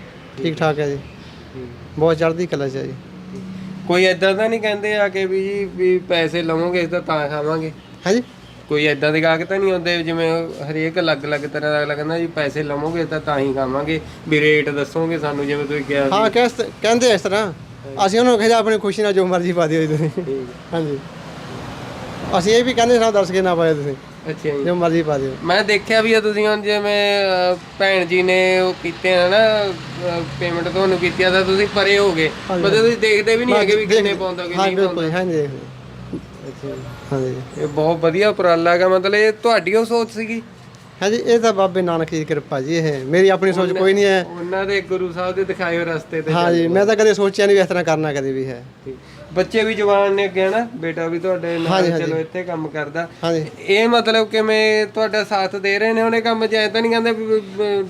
ਠੀਕ ਠਾਕ ਹੈ ਜੀ। ਬਹੁਤ ਚੜ੍ਹਦੀ ਕਲਾ ਚ ਹੈ ਜੀ। ਕੋਈ ਐਦਾਂ ਤਾਂ ਨਹੀਂ ਕਹਿੰਦੇ ਆ ਕਿ ਵੀ ਜੀ ਵੀ ਪੈਸੇ ਲਵੋਗੇ ਤਾਂ ਤਾਂ ਖਾਵਾਂਗੇ? ਹਾਂਜੀ। ਕੋਈ ਐਦਾਂ ਦੇ ਗਾਹਕ ਤਾਂ ਨਹੀਂ ਹੁੰਦੇ ਜਿਵੇਂ ਹਰੇਕ ਅਲੱਗ-ਅਲੱਗ ਤਰ੍ਹਾਂ ਦਾ ਅਗਲਾ ਕਹਿੰਦਾ ਜੀ ਪੈਸੇ ਲਵੋਗੇ ਤਾਂ ਤਾਂ ਹੀ ਖਾਵਾਂਗੇ। ਵੀ ਰੇਟ ਦੱਸੋਗੇ ਸਾਨੂੰ ਜਿਵੇਂ ਤੁਸੀਂ ਕਿਹਾ ਸੀ ਹਾਂ ਕਹਿ ਕਹਿੰਦੇ ਇਸ ਤਰ੍ਹਾਂ। ਅਸੀਂ ਉਹਨਾਂ ਨੂੰ ਕਹਿੰਦੇ ਆਪਣੀ ਖੁਸ਼ੀ ਨਾਲ ਜੋ ਮਰਜ਼ੀ ਪਾ ਦਿਓ ਜੀ ਤੁਸੀਂ। ਹਾਂਜੀ। ਅਸੀਂ ਇਹ ਵੀ ਕਹਿੰਦੇ ਸਾਨੂੰ ਦੱਸ ਕੇ ਨਾ ਪਾਇਓ ਤੁਸੀਂ। ਅੱਛਾ ਜੀ। ਜੋ ਮਰਜ਼ੀ ਪਾ ਦਿਓ। ਮੈਂ ਦੇਖਿਆ ਵੀ ਆ ਤੁਸੀਂ ਹੁਣ ਜਿਵੇਂ ਅਹ, ਭੈਣ ਜੀ ਨੇ ਉਹ ਕੀਤੇ ਆ ਨਾ ਪੇਮੈਂਟ ਤੁਹਾਨੂੰ ਕੀਤੀ ਆ ਤਾਂ ਤੁਸੀਂ ਪਰੇ ਹੋ ਗਏ। ਮਤਲਬ ਤੁਸੀਂ ਦੇਖਦੇ ਵੀ ਨਹੀਂ ਹੈਗੇ ਵੀ ਕਿੰਨੇ ਪਾਉਂਦਾ ਕਿ ਹਾਂ ਨਹੀਂ ਪਾਉਂਦਾ। ਬਿਲਕੁਲ ਹਾਂਜੀ। ਅੱਛਾ ਜੀ। ਹਾਂਜੀ। ਇਹ ਬਹੁਤ ਵਧੀਆ ਉਪਰਾਲਾ ਹੈਗਾ ਮਤਲਬ ਇਹ ਤੁਹਾਡੀ ਉਹ ਸੋਚ ਸੀਗੀ? ਹਾਂਜੀ ਇਹ ਤਾਂ ਬਾਬੇ ਨਾਨਕ ਦੀ ਕਿਰਪਾ ਜੀ ਇਹ ਮੇਰੀ ਆਪਣੀ ਸੋਚ ਕੋਈ ਨਹੀਂ ਹੈ। ਉਹਨਾਂ ਦੇ ਗੁਰੂ ਸਾਹਿਬ ਦੇ ਦਿਖਾਏ ਹੋਏ ਰਸਤੇ ਤੇ ਹਾਂਜੀ ਮੈਂ ਤਾਂ ਕਦੇ ਸੋਚਿਆ ਨਹੀਂ ਵੀ ਇਸ ਤਰ੍ਹਾਂ ਕਰਨਾ ਕਦੇ ਵੀ ਹੈ। ਠੀਕ। ਬੱਚੇ ਵੀ ਜਵਾਨ ਨੇ ਅੱਗੇ ਨਾ ਬੇਟਾ ਵੀ ਤੁਹਾਡੇ ਨਾਲ ਚਲੋ ਇੱਥੇ ਕੰਮ ਕਰਦਾ। ਇਹ ਮਤਲਬ ਕਿਵੇਂ ਤੁਹਾਡਾ ਸਾਥ ਦੇ ਰਹੇ ਨੇ ਉਹਨੇ ਕੰਮ? ਤਾਂ ਨਹੀਂ ਕਹਿੰਦੇ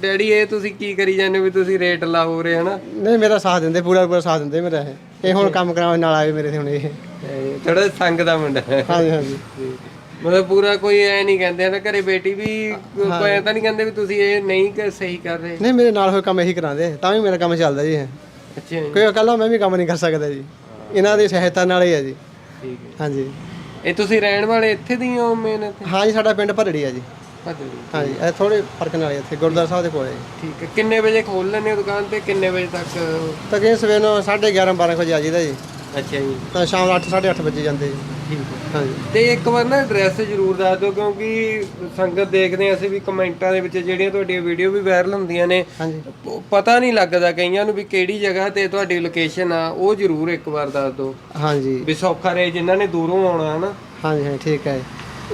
ਡੈਡੀ ਇਹ ਤੁਸੀਂ ਕੀ ਕਰੀ ਜਾਂਦੇ ਵੀ ਤੁਸੀਂ ਰੇਟ ਲਾਓ ਰੇ ਹਨਾ? ਨਹੀਂ ਮੇਰਾ ਸਾਥ ਦਿੰਦੇ ਪੂਰਾ ਪੂਰਾ ਸਾਥ ਦਿੰਦੇ ਮੇਰਾ ਇਹ। ਇਹ ਹੁਣ ਕੰਮ ਕਰਾਉਣ ਨਾਲ ਆਏ ਮੇਰੇ ਤੇ ਹੁਣ ਇਹ। ਥੋੜਾ ਸੰਗ ਦਾ ਮੁੰਡਾ। ਹਾਂਜੀ ਹਾਂਜੀ। ਮਤਲਬ ਪੂਰਾ ਕੋਈ ਐ ਨਹੀਂ ਕਹਿੰਦੇ ਨਾ ਘਰੇ ਬੇਟੀ ਵੀ ਕੋਈ ਐ ਤਾਂ ਨਹੀਂ ਕਹਿੰਦੇ ਵੀ ਤੁਸੀਂ ਇਹ ਨਹੀਂ ਕਿ ਸਹੀ ਕਰ ਰਹੇ। ਨਹੀਂ ਮੇਰੇ ਨਾਲ ਹੋਏ ਕੰਮ ਇਹੀ ਕਰਾਉਂਦੇ ਤਾਂ ਵੀ ਮੇਰਾ ਕੰਮ ਚੱਲਦਾ ਜੀ ਅੱਛਾ ਕੋਈ ਇਕੱਲਾ ਮੈਂ ਵੀ ਕੰਮ ਨਹੀਂ ਕਰ ਸਕਦਾ ਜੀ। ਇਹਨਾਂ ਦੀ ਸਹਾਇਤਾ ਨਾਲ ਹੀ ਹੈ ਜੀ। ਠੀਕ ਹੈ। ਹਾਂਜੀ। ਇਹ ਤੁਸੀਂ ਰਹਿਣ ਵਾਲੇ ਇੱਥੇ ਦੀ ਹੋ ਮੇਨ ਇੱਥੇ? ਹਾਂਜੀ ਸਾਡਾ ਪਿੰਡ ਭਰੜੀ ਹੈ ਜੀ। ਭਦਰੀ। ਹਾਂਜੀ ਇਹ ਥੋੜੇ ਫ਼ਰਕ ਨਾਲ ਹੀ ਇੱਥੇ ਗੁਰਦੁਆਰਾ ਸਾਹਿਬ ਦੇ ਕੋਲ ਠੀਕ ਹੈ। ਕਿੰਨੇ ਵਜੇ ਖੋਲ ਲੈਂਦੇ ਹੋ ਦੁਕਾਨ ਤੇ? ਕਿੰਨੇ ਵਜੇ ਤੱਕ? ਤਕਰੀਬਨ ਸਵੇਰ ਨੂੰ 11:30 12 ਵਜੇ ਆ ਜੀਦਾ ਜੀ। ਅੱਛਾ ਜੀ। ਤਾਂ ਸ਼ਾਮ ਨੂੰ 8 8:30 ਵਜੇ ਜਾਂਦੇ ਜੀ। ਠੀਕ ਹੈ। ਹਾਂਜੀ। ਤੇ ਇੱਕ ਵਾਰ ਨਾ ਐਡਰੈਸ ਜ਼ਰੂਰ ਦੱਸ ਦਿਓ ਕਿਉਂਕਿ ਸੰਗਤ ਦੇਖਦੇ ਅਸੀਂ ਵੀ ਕਮੈਂਟਾਂ ਦੇ ਵਿੱਚ ਜਿਹੜੀਆਂ ਤੁਹਾਡੀਆਂ ਵੀਡੀਓ ਵੀ ਵਾਇਰਲ ਹੁੰਦੀਆਂ ਨੇ। ਹਾਂਜੀ। ਪ- ਪਤਾ ਨਹੀਂ ਲੱਗਦਾ ਕਈਆਂ ਨੂੰ ਵੀ ਕਿਹੜੀ ਜਗ੍ਹਾ ਤੇ ਤੁਹਾਡੀ ਲੋਕੇਸ਼ਨ ਆ ਉਹ ਜ਼ਰੂਰ ਇੱਕ ਵਾਰ ਦੱਸ ਦਿਓ। ਹਾਂਜੀ। ਵੀ ਸੌਖਾ ਰਹੇ ਜਿਨ੍ਹਾਂ ਨੇ ਦੂਰੋਂ ਆਉਣਾ ਹਨਾ। ਹਾਂਜੀ ਹਾਂ ਠੀਕ ਹੈ।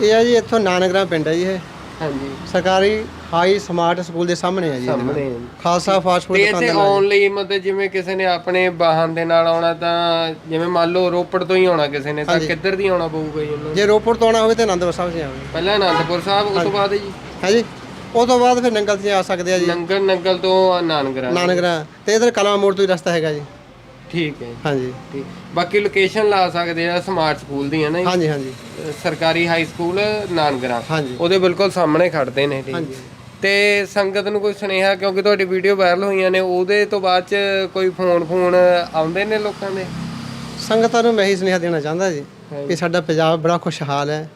ਇਹ ਹੈ ਜੀ ਇੱਥੋਂ ਨਾਨਕਰਾਮ ਪਿੰਡ ਹੈ ਜੀ ਇਹ। ਹਾਂਜੀ। ਸਰਕਾਰੀ ਹਾਈ ਸਮਾਰਟ ਸਕੂਲ ਦੇ ਸਾਹਮਣੇ ਹੈ ਜੀ ਇਹਦੇ ਨਾਲ। ਸਾਹਮਣੇ ਖਾਲਸਾ ਫਾਸਟ ਫੂਡ ਤੇ ਦੁਕਾਨ ਇੱਥੇ ਦੇ ਨਾਲ। ਆਉਣ ਲਈ ਮਤਲਬ ਜਿਵੇਂ ਕਿਸੇ ਨੇ ਆਪਣੇ ਵਾਹਨ ਦੇ ਨਾਲ ਆਉਣਾ ਤਾਂ ਜਿਵੇਂ ਮੰਨ ਲਓ ਰੋਪੜ ਤੋਂ ਹੀ ਆਉਣਾ ਕਿਸੇ ਨੇ ਤਾਂ ਕਿੱਧਰ ਦੀ ਆਉਣਾ ਪਊਗਾ ਜੀ ਉਹਨੂੰ? ਜੇ ਰੋਪੜ ਤੋਂ ਆਉਣਾ ਹੋਵੇ ਤਾਂ ਆਨੰਦਪੁਰ ਸਾਹਿਬ ਜੀ ਆਉਣਾ ਪਹਿਲਾਂ ਅਨੰਦਪੁਰ ਸਾਹਿਬ ਉਸ ਤੋਂ ਬਾਅਦ ਜੀ? ਹੈ ਜੀ ਉਹ ਤੋਂ ਬਾਅਦ ਫਿਰ ਨੰਗਲ ਤੇ ਆ ਸਕਦੇ ਆ ਜੀ। ਨੰਗਲ ਨੰਗਲ ਤੋਂ ਨਾਨਗਰਾ। ਨਾਨਗਰਾ। ਤੇ ਇਧਰ ਕਲਮਾ ਮੋੜ ਤੋਂ ਹੀ ਰਸਤਾ ਹੈਗਾ ਜੀ। ਠੀਕ ਹੈ ਹਾਂਜੀ। ਠੀਕ। ਬਾਕੀ ਲੋਕੇਸ਼ਨ ਲਾ ਸਕਦੇ ਆ ਸਮਾਰਟ ਸਕੂਲ ਦੀਆਂ ਨਾ ਜੀ। ਹਾਂਜੀ ਹਾਂਜੀ। ਸਰਕਾਰੀ ਹਾਈ ਸਕੂਲ ਨਾਨਗਰਾ। ਹਾਂਜੀ। ਉਹਦੇ ਬਿਲਕੁਲ ਸਾਹਮਣੇ ਖੜਦੇ ਨੇ ਠੀਕ ਹਾਂਜੀ। ਤੇ ਸੰਗਤ ਨੂੰ ਕੋਈ ਸੁਨੇਹਾ ਕਿਉਂਕਿ ਤੁਹਾਡੀ ਵੀਡੀਓ ਵਾਇਰਲ ਹੋਈਆਂ ਨੇ ਉਹਦੇ ਤੋਂ ਬਾਅਦ ਚ ਕੋਈ ਫੋਨ ਫੋਨ ਆਉਂਦੇ ਨੇ ਲੋਕਾਂ ਦੇ? ਸੰਗਤਾਂ ਨੂੰ ਮੈਂ ਹੀ ਸੁਨੇਹਾ ਦੇਣਾ ਚਾਹੁੰਦਾ ਜੀ। ਕਿ ਸਾਡਾ ਪੰਜਾਬ ਬੜਾ ਖੁਸ਼ਹਾਲ ਹੈ।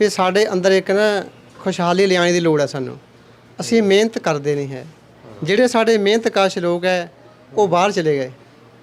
ਵੀ ਸਾਡੇ ਅੰਦਰ ਇੱਕ ਨਾ ਖੁਸ਼ਹਾਲੀ ਲਿਆਉਣ ਦੀ ਲੋੜ ਹੈ ਸਾਨੂੰ। ਅਸੀਂ ਮਿਹਨਤ ਕਰਦੇ ਨਹੀਂ ਹੈ। ਜਿਹੜੇ ਸਾਡੇ ਮਿਹਨਤ ਕਾਸ਼ ਲੋਕ ਹੈ ਉਹ ਬਾਹਰ ਚਲੇ ਗਏ।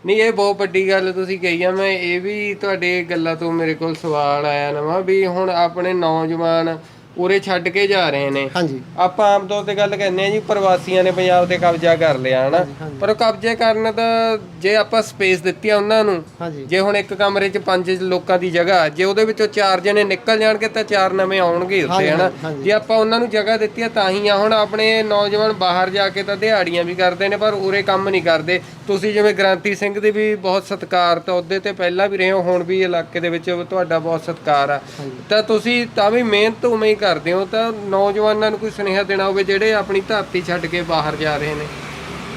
ਨਹੀਂ ਇਹ ਬਹੁਤ ਵੱਡੀ ਗੱਲ ਤੁਸੀਂ ਕਹੀ ਆ ਮੈਂ ਇਹ ਵੀ ਤੁਹਾਡੇ ਗੱਲਾਂ ਤੋਂ ਮੇਰੇ ਕੋਲ ਸਵਾਲ ਆਇਆ ਨਵਾਂ ਵੀ ਹੁਣ ਆਪਣੇ ਨੌਜਵਾਨ ਉਰੇ ਛੱਡ ਕੇ ਜਾ ਰਹੇ ਨੇ। ਹਾਂਜੀ। ਆਪਾਂ ਆਮ ਤੌਰ ਤੇ ਗੱਲ ਕਹਿੰਦੇ ਆ ਜੀ ਪ੍ਰਵਾਸੀਆਂ ਨੇ ਪੰਜਾਬ ਤੇ ਕਬਜ਼ਾ ਕਰ ਲਿਆ ਹਨਾ? ਪਰ ਉਹ ਕਬਜ਼ੇ ਕਰਨ ਦਾ ਜੇ ਆਪਾਂ ਸਪੇਸ ਦਿੱਤੀ ਆ ਉਹਨਾਂ ਨੂੰ ਜੇ ਹੁਣ ਇੱਕ ਕਮਰੇ 'ਚ ਪੰਜ ਲੋਕਾਂ ਦੀ ਜਗ੍ਹਾ ਜੇ ਉਹਦੇ ਵਿੱਚੋਂ ਚਾਰ ਜਣੇ ਨਿਕਲ ਜਾਣਗੇ ਤਾਂ ਚਾਰ ਨਵੇਂ ਆਉਣਗੇ ਉੱਤੇ ਹਨਾ। ਜੇ ਆਪਾਂ ਉਹਨਾਂ ਨੂੰ ਜਗ੍ਹਾ ਦਿੱਤੀ ਆ ਤਾਂ ਹੀ ਆ। ਹੁਣ ਆਪਣੇ ਨੌਜਵਾਨ ਬਾਹਰ ਜਾ ਕੇ ਤਾਂ ਦਿਹਾੜੀਆਂ ਵੀ ਕਰਦੇ ਨੇ ਪਰ ਉਰੇ ਕੰਮ ਨਹੀਂ ਕਰਦੇ। ਤੁਸੀਂ ਜਿਵੇਂ ਗ੍ਰਾਂਤੀ ਸਿੰਘ ਦੀ ਵੀ ਬਹੁਤ ਸਤਿਕਾਰਤ ਅਹੁਦੇ ਤੇ ਪਹਿਲਾਂ ਵੀ ਰਹੇ ਹੋ ਹੁਣ ਵੀ ਇਲਾਕੇ ਦੇ ਵਿੱਚ ਤੁਹਾਡਾ ਬਹੁਤ ਸਤਿਕਾਰ ਆ। ਤਾਂ ਤੁਸੀਂ ਤਾਂ ਵੀ ਮਿਹਨਤ ਉਵੇਂ ਹੀ ਕਰਦੇ ਹੋ ਤਾਂ ਨੌਜਵਾਨਾਂ ਨੂੰ ਕੋਈ ਸੁਨੇਹਾ ਦੇਣਾ ਹੋਵੇ ਜਿਹੜੇ ਆਪਣੀ ਧਰਤੀ ਛੱਡ ਕੇ ਬਾਹਰ ਜਾ ਰਹੇ ਨੇ?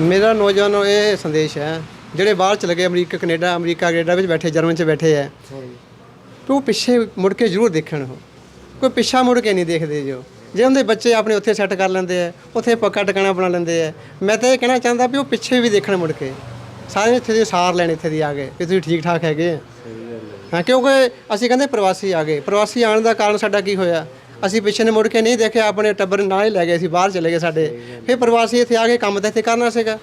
ਮੇਰਾ ਨੌਜਵਾਨ ਨੂੰ ਇਹ ਸੰਦੇਸ਼ ਹੈ ਜਿਹੜੇ ਬਾਹਰ ਚਲੇ ਗਏ ਅਮਰੀਕਾ ਕੈਨੇਡਾ ਅਮਰੀਕਾ ਕੈਨੇਡਾ ਵਿੱਚ ਬੈਠੇ ਜਰਮਨ 'ਚ ਬੈਠੇ ਹੈ ਤੇ ਉਹ ਪਿੱਛੇ ਮੁੜ ਕੇ ਜ਼ਰੂਰ ਦੇਖਣ ਉਹ। ਕੋਈ ਪਿੱਛਾ ਮੁੜ ਕੇ ਨਹੀਂ ਦੇਖਦੇ ਜੋ। ਜੇ ਉਹਦੇ ਬੱਚੇ ਆਪਣੇ ਉੱਥੇ ਸੈੱਟ ਕਰ ਲੈਂਦੇ ਆ ਉੱਥੇ ਪੱਕਾ ਟਿਕਾਣਾ ਬਣਾ ਲੈਂਦੇ ਆ ਮੈਂ ਤਾਂ ਇਹ ਕਹਿਣਾ ਚਾਹੁੰਦਾ ਵੀ ਉਹ ਪਿੱਛੇ ਵੀ ਦੇਖਣ ਮੁੜ ਕੇ। ਸਾਰੇ ਇੱਥੇ ਦੀ ਸਾਰ ਲੈਣ ਇੱਥੇ ਦੀ ਆ ਗਏ ਵੀ ਤੁਸੀਂ ਠੀਕ ਠਾਕ ਹੈਗੇ ਹਾਂ ਕਿਉਂਕਿ ਅਸੀਂ ਕਹਿੰਦੇ ਪ੍ਰਵਾਸੀ ਆ ਗਏ। ਪ੍ਰਵਾਸੀ ਆਉਣ ਦਾ ਕਾਰਨ ਸਾਡਾ ਕੀ ਹੋਇਆ? ਅਸੀਂ ਪਿੱਛੇ ਨੇ ਮੁੜ ਕੇ ਨਹੀਂ ਦੇਖਿਆ ਆਪਣੇ ਟੱਬਰ ਨਾਲ ਹੀ ਲੈ ਗਏ ਅਸੀਂ ਬਾਹਰ ਚਲੇ ਗਏ ਸਾਡੇ। ਫਿਰ ਪ੍ਰਵਾਸੀ ਇੱਥੇ ਆ ਕੇ ਕੰਮ ਤਾਂ ਇੱਥੇ ਕਰਨਾ ਸੀਗਾ।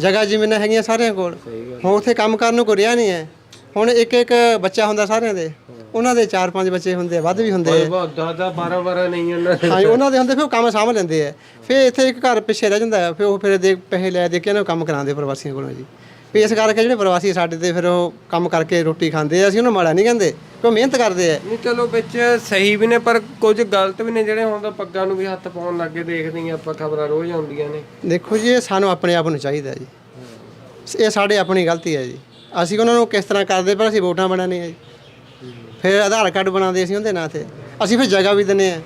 ਜਗ੍ਹਾ ਜ਼ਮੀਨਾਂ ਹੈਗੀਆਂ ਸਾਰਿਆਂ ਕੋਲ। ਹੁਣ ਉੱਥੇ ਕੰਮ ਕਰਨ ਨੂੰ ਕੋਈ ਰਿਹਾ ਨਹੀਂ ਹੈ। ਹੁਣ ਇੱਕ ਇੱਕ ਬੱਚਾ ਹੁੰਦਾ ਸਾਰਿਆਂ ਦੇ। ਉਹਨਾਂ ਦੇ 4-5 ਬੱਚੇ ਹੁੰਦੇ ਆ ਵੱਧ ਵੀ ਹੁੰਦੇ ਆ। ਬਹੁਤ ਦਾਦਾ 12 12 ਨਹੀਂ ਉਹਨਾਂ ਦੇ। ਹਾਂਜੀ ਉਹਨਾਂ ਦੇ ਹੁੰਦੇ ਫਿਰ ਉਹ ਕੰਮ ਸਾਂਭ ਲੈਂਦੇ ਆ। ਫਿਰ ਇੱਥੇ ਇੱਕ ਘਰ ਪਿੱਛੇ ਰਹਿ ਜਾਂਦਾ ਹੈ, ਫਿਰ ਉਹ ਫਿਰ ਦੇ ਪੈਸੇ ਲੈ ਦੇ ਕੇ ਇਹਨਾਂ ਨੂੰ ਕੰਮ ਕਰਾਉਂਦੇ ਪ੍ਰਵਾਸੀਆਂ ਕੋਲੋਂ ਜੀ। ਵੀ ਇਸ ਕਰਕੇ ਜਿਹੜੇ ਪ੍ਰਵਾਸੀ ਸਾਡੇ ਤੇ ਫਿਰ ਉਹ ਕੰਮ ਕਰਕੇ ਰੋਟੀ ਖਾਂਦੇ ਆ ਅਸੀਂ ਉਹਨਾਂ ਮਾੜਾ ਨਹੀਂ ਕਹਿੰਦੇ ਕਿ ਉਹ ਮਿਹਨਤ ਕਰਦੇ ਆ। ਨਹੀਂ ਚਲੋ ਵਿੱਚ ਸਹੀ ਵੀ ਨੇ ਪਰ ਕੁਝ ਗਲਤ ਵੀ ਨੇ ਜਿਹੜੇ ਹੁਣ ਤਾਂ ਪੱਗਾਂ ਨੂੰ ਵੀ ਹੱਥ ਪਾਉਣ ਲੱਗੇ ਦੇਖਦੇ ਹੀ ਆਪਾਂ ਖਬਰਾਂ ਰੋਜ਼ ਆਉਂਦੀਆਂ ਨੇ। ਦੇਖੋ ਜੀ ਇਹ ਸਾਨੂੰ ਆਪਣੇ ਆਪ ਨੂੰ ਚਾਹੀਦਾ ਜੀ। ਇਹ ਸਾਡੇ ਆਪਣੀ ਗਲਤੀ ਹੈ ਜੀ। ਅਸੀਂ ਉਹਨਾਂ ਨੂੰ ਕਿਸ ਤਰ੍ਹਾਂ ਕਰਦੇ ਪਰ ਅਸੀਂ ਵੋਟਾਂ ਬਣਾਉਣੇ ਆ ਜੀ। ਫਿਰ ਆਧਾਰ ਕਾਰਡ ਬਣਾਉਂਦੇ ਅਸੀਂ ਉਹਦੇ ਨਾਂ ਤੇ। ਅਸੀਂ ਫਿਰ ਜਗ੍ਹਾ ਵੀ ਦਿੰਨੇ ਆ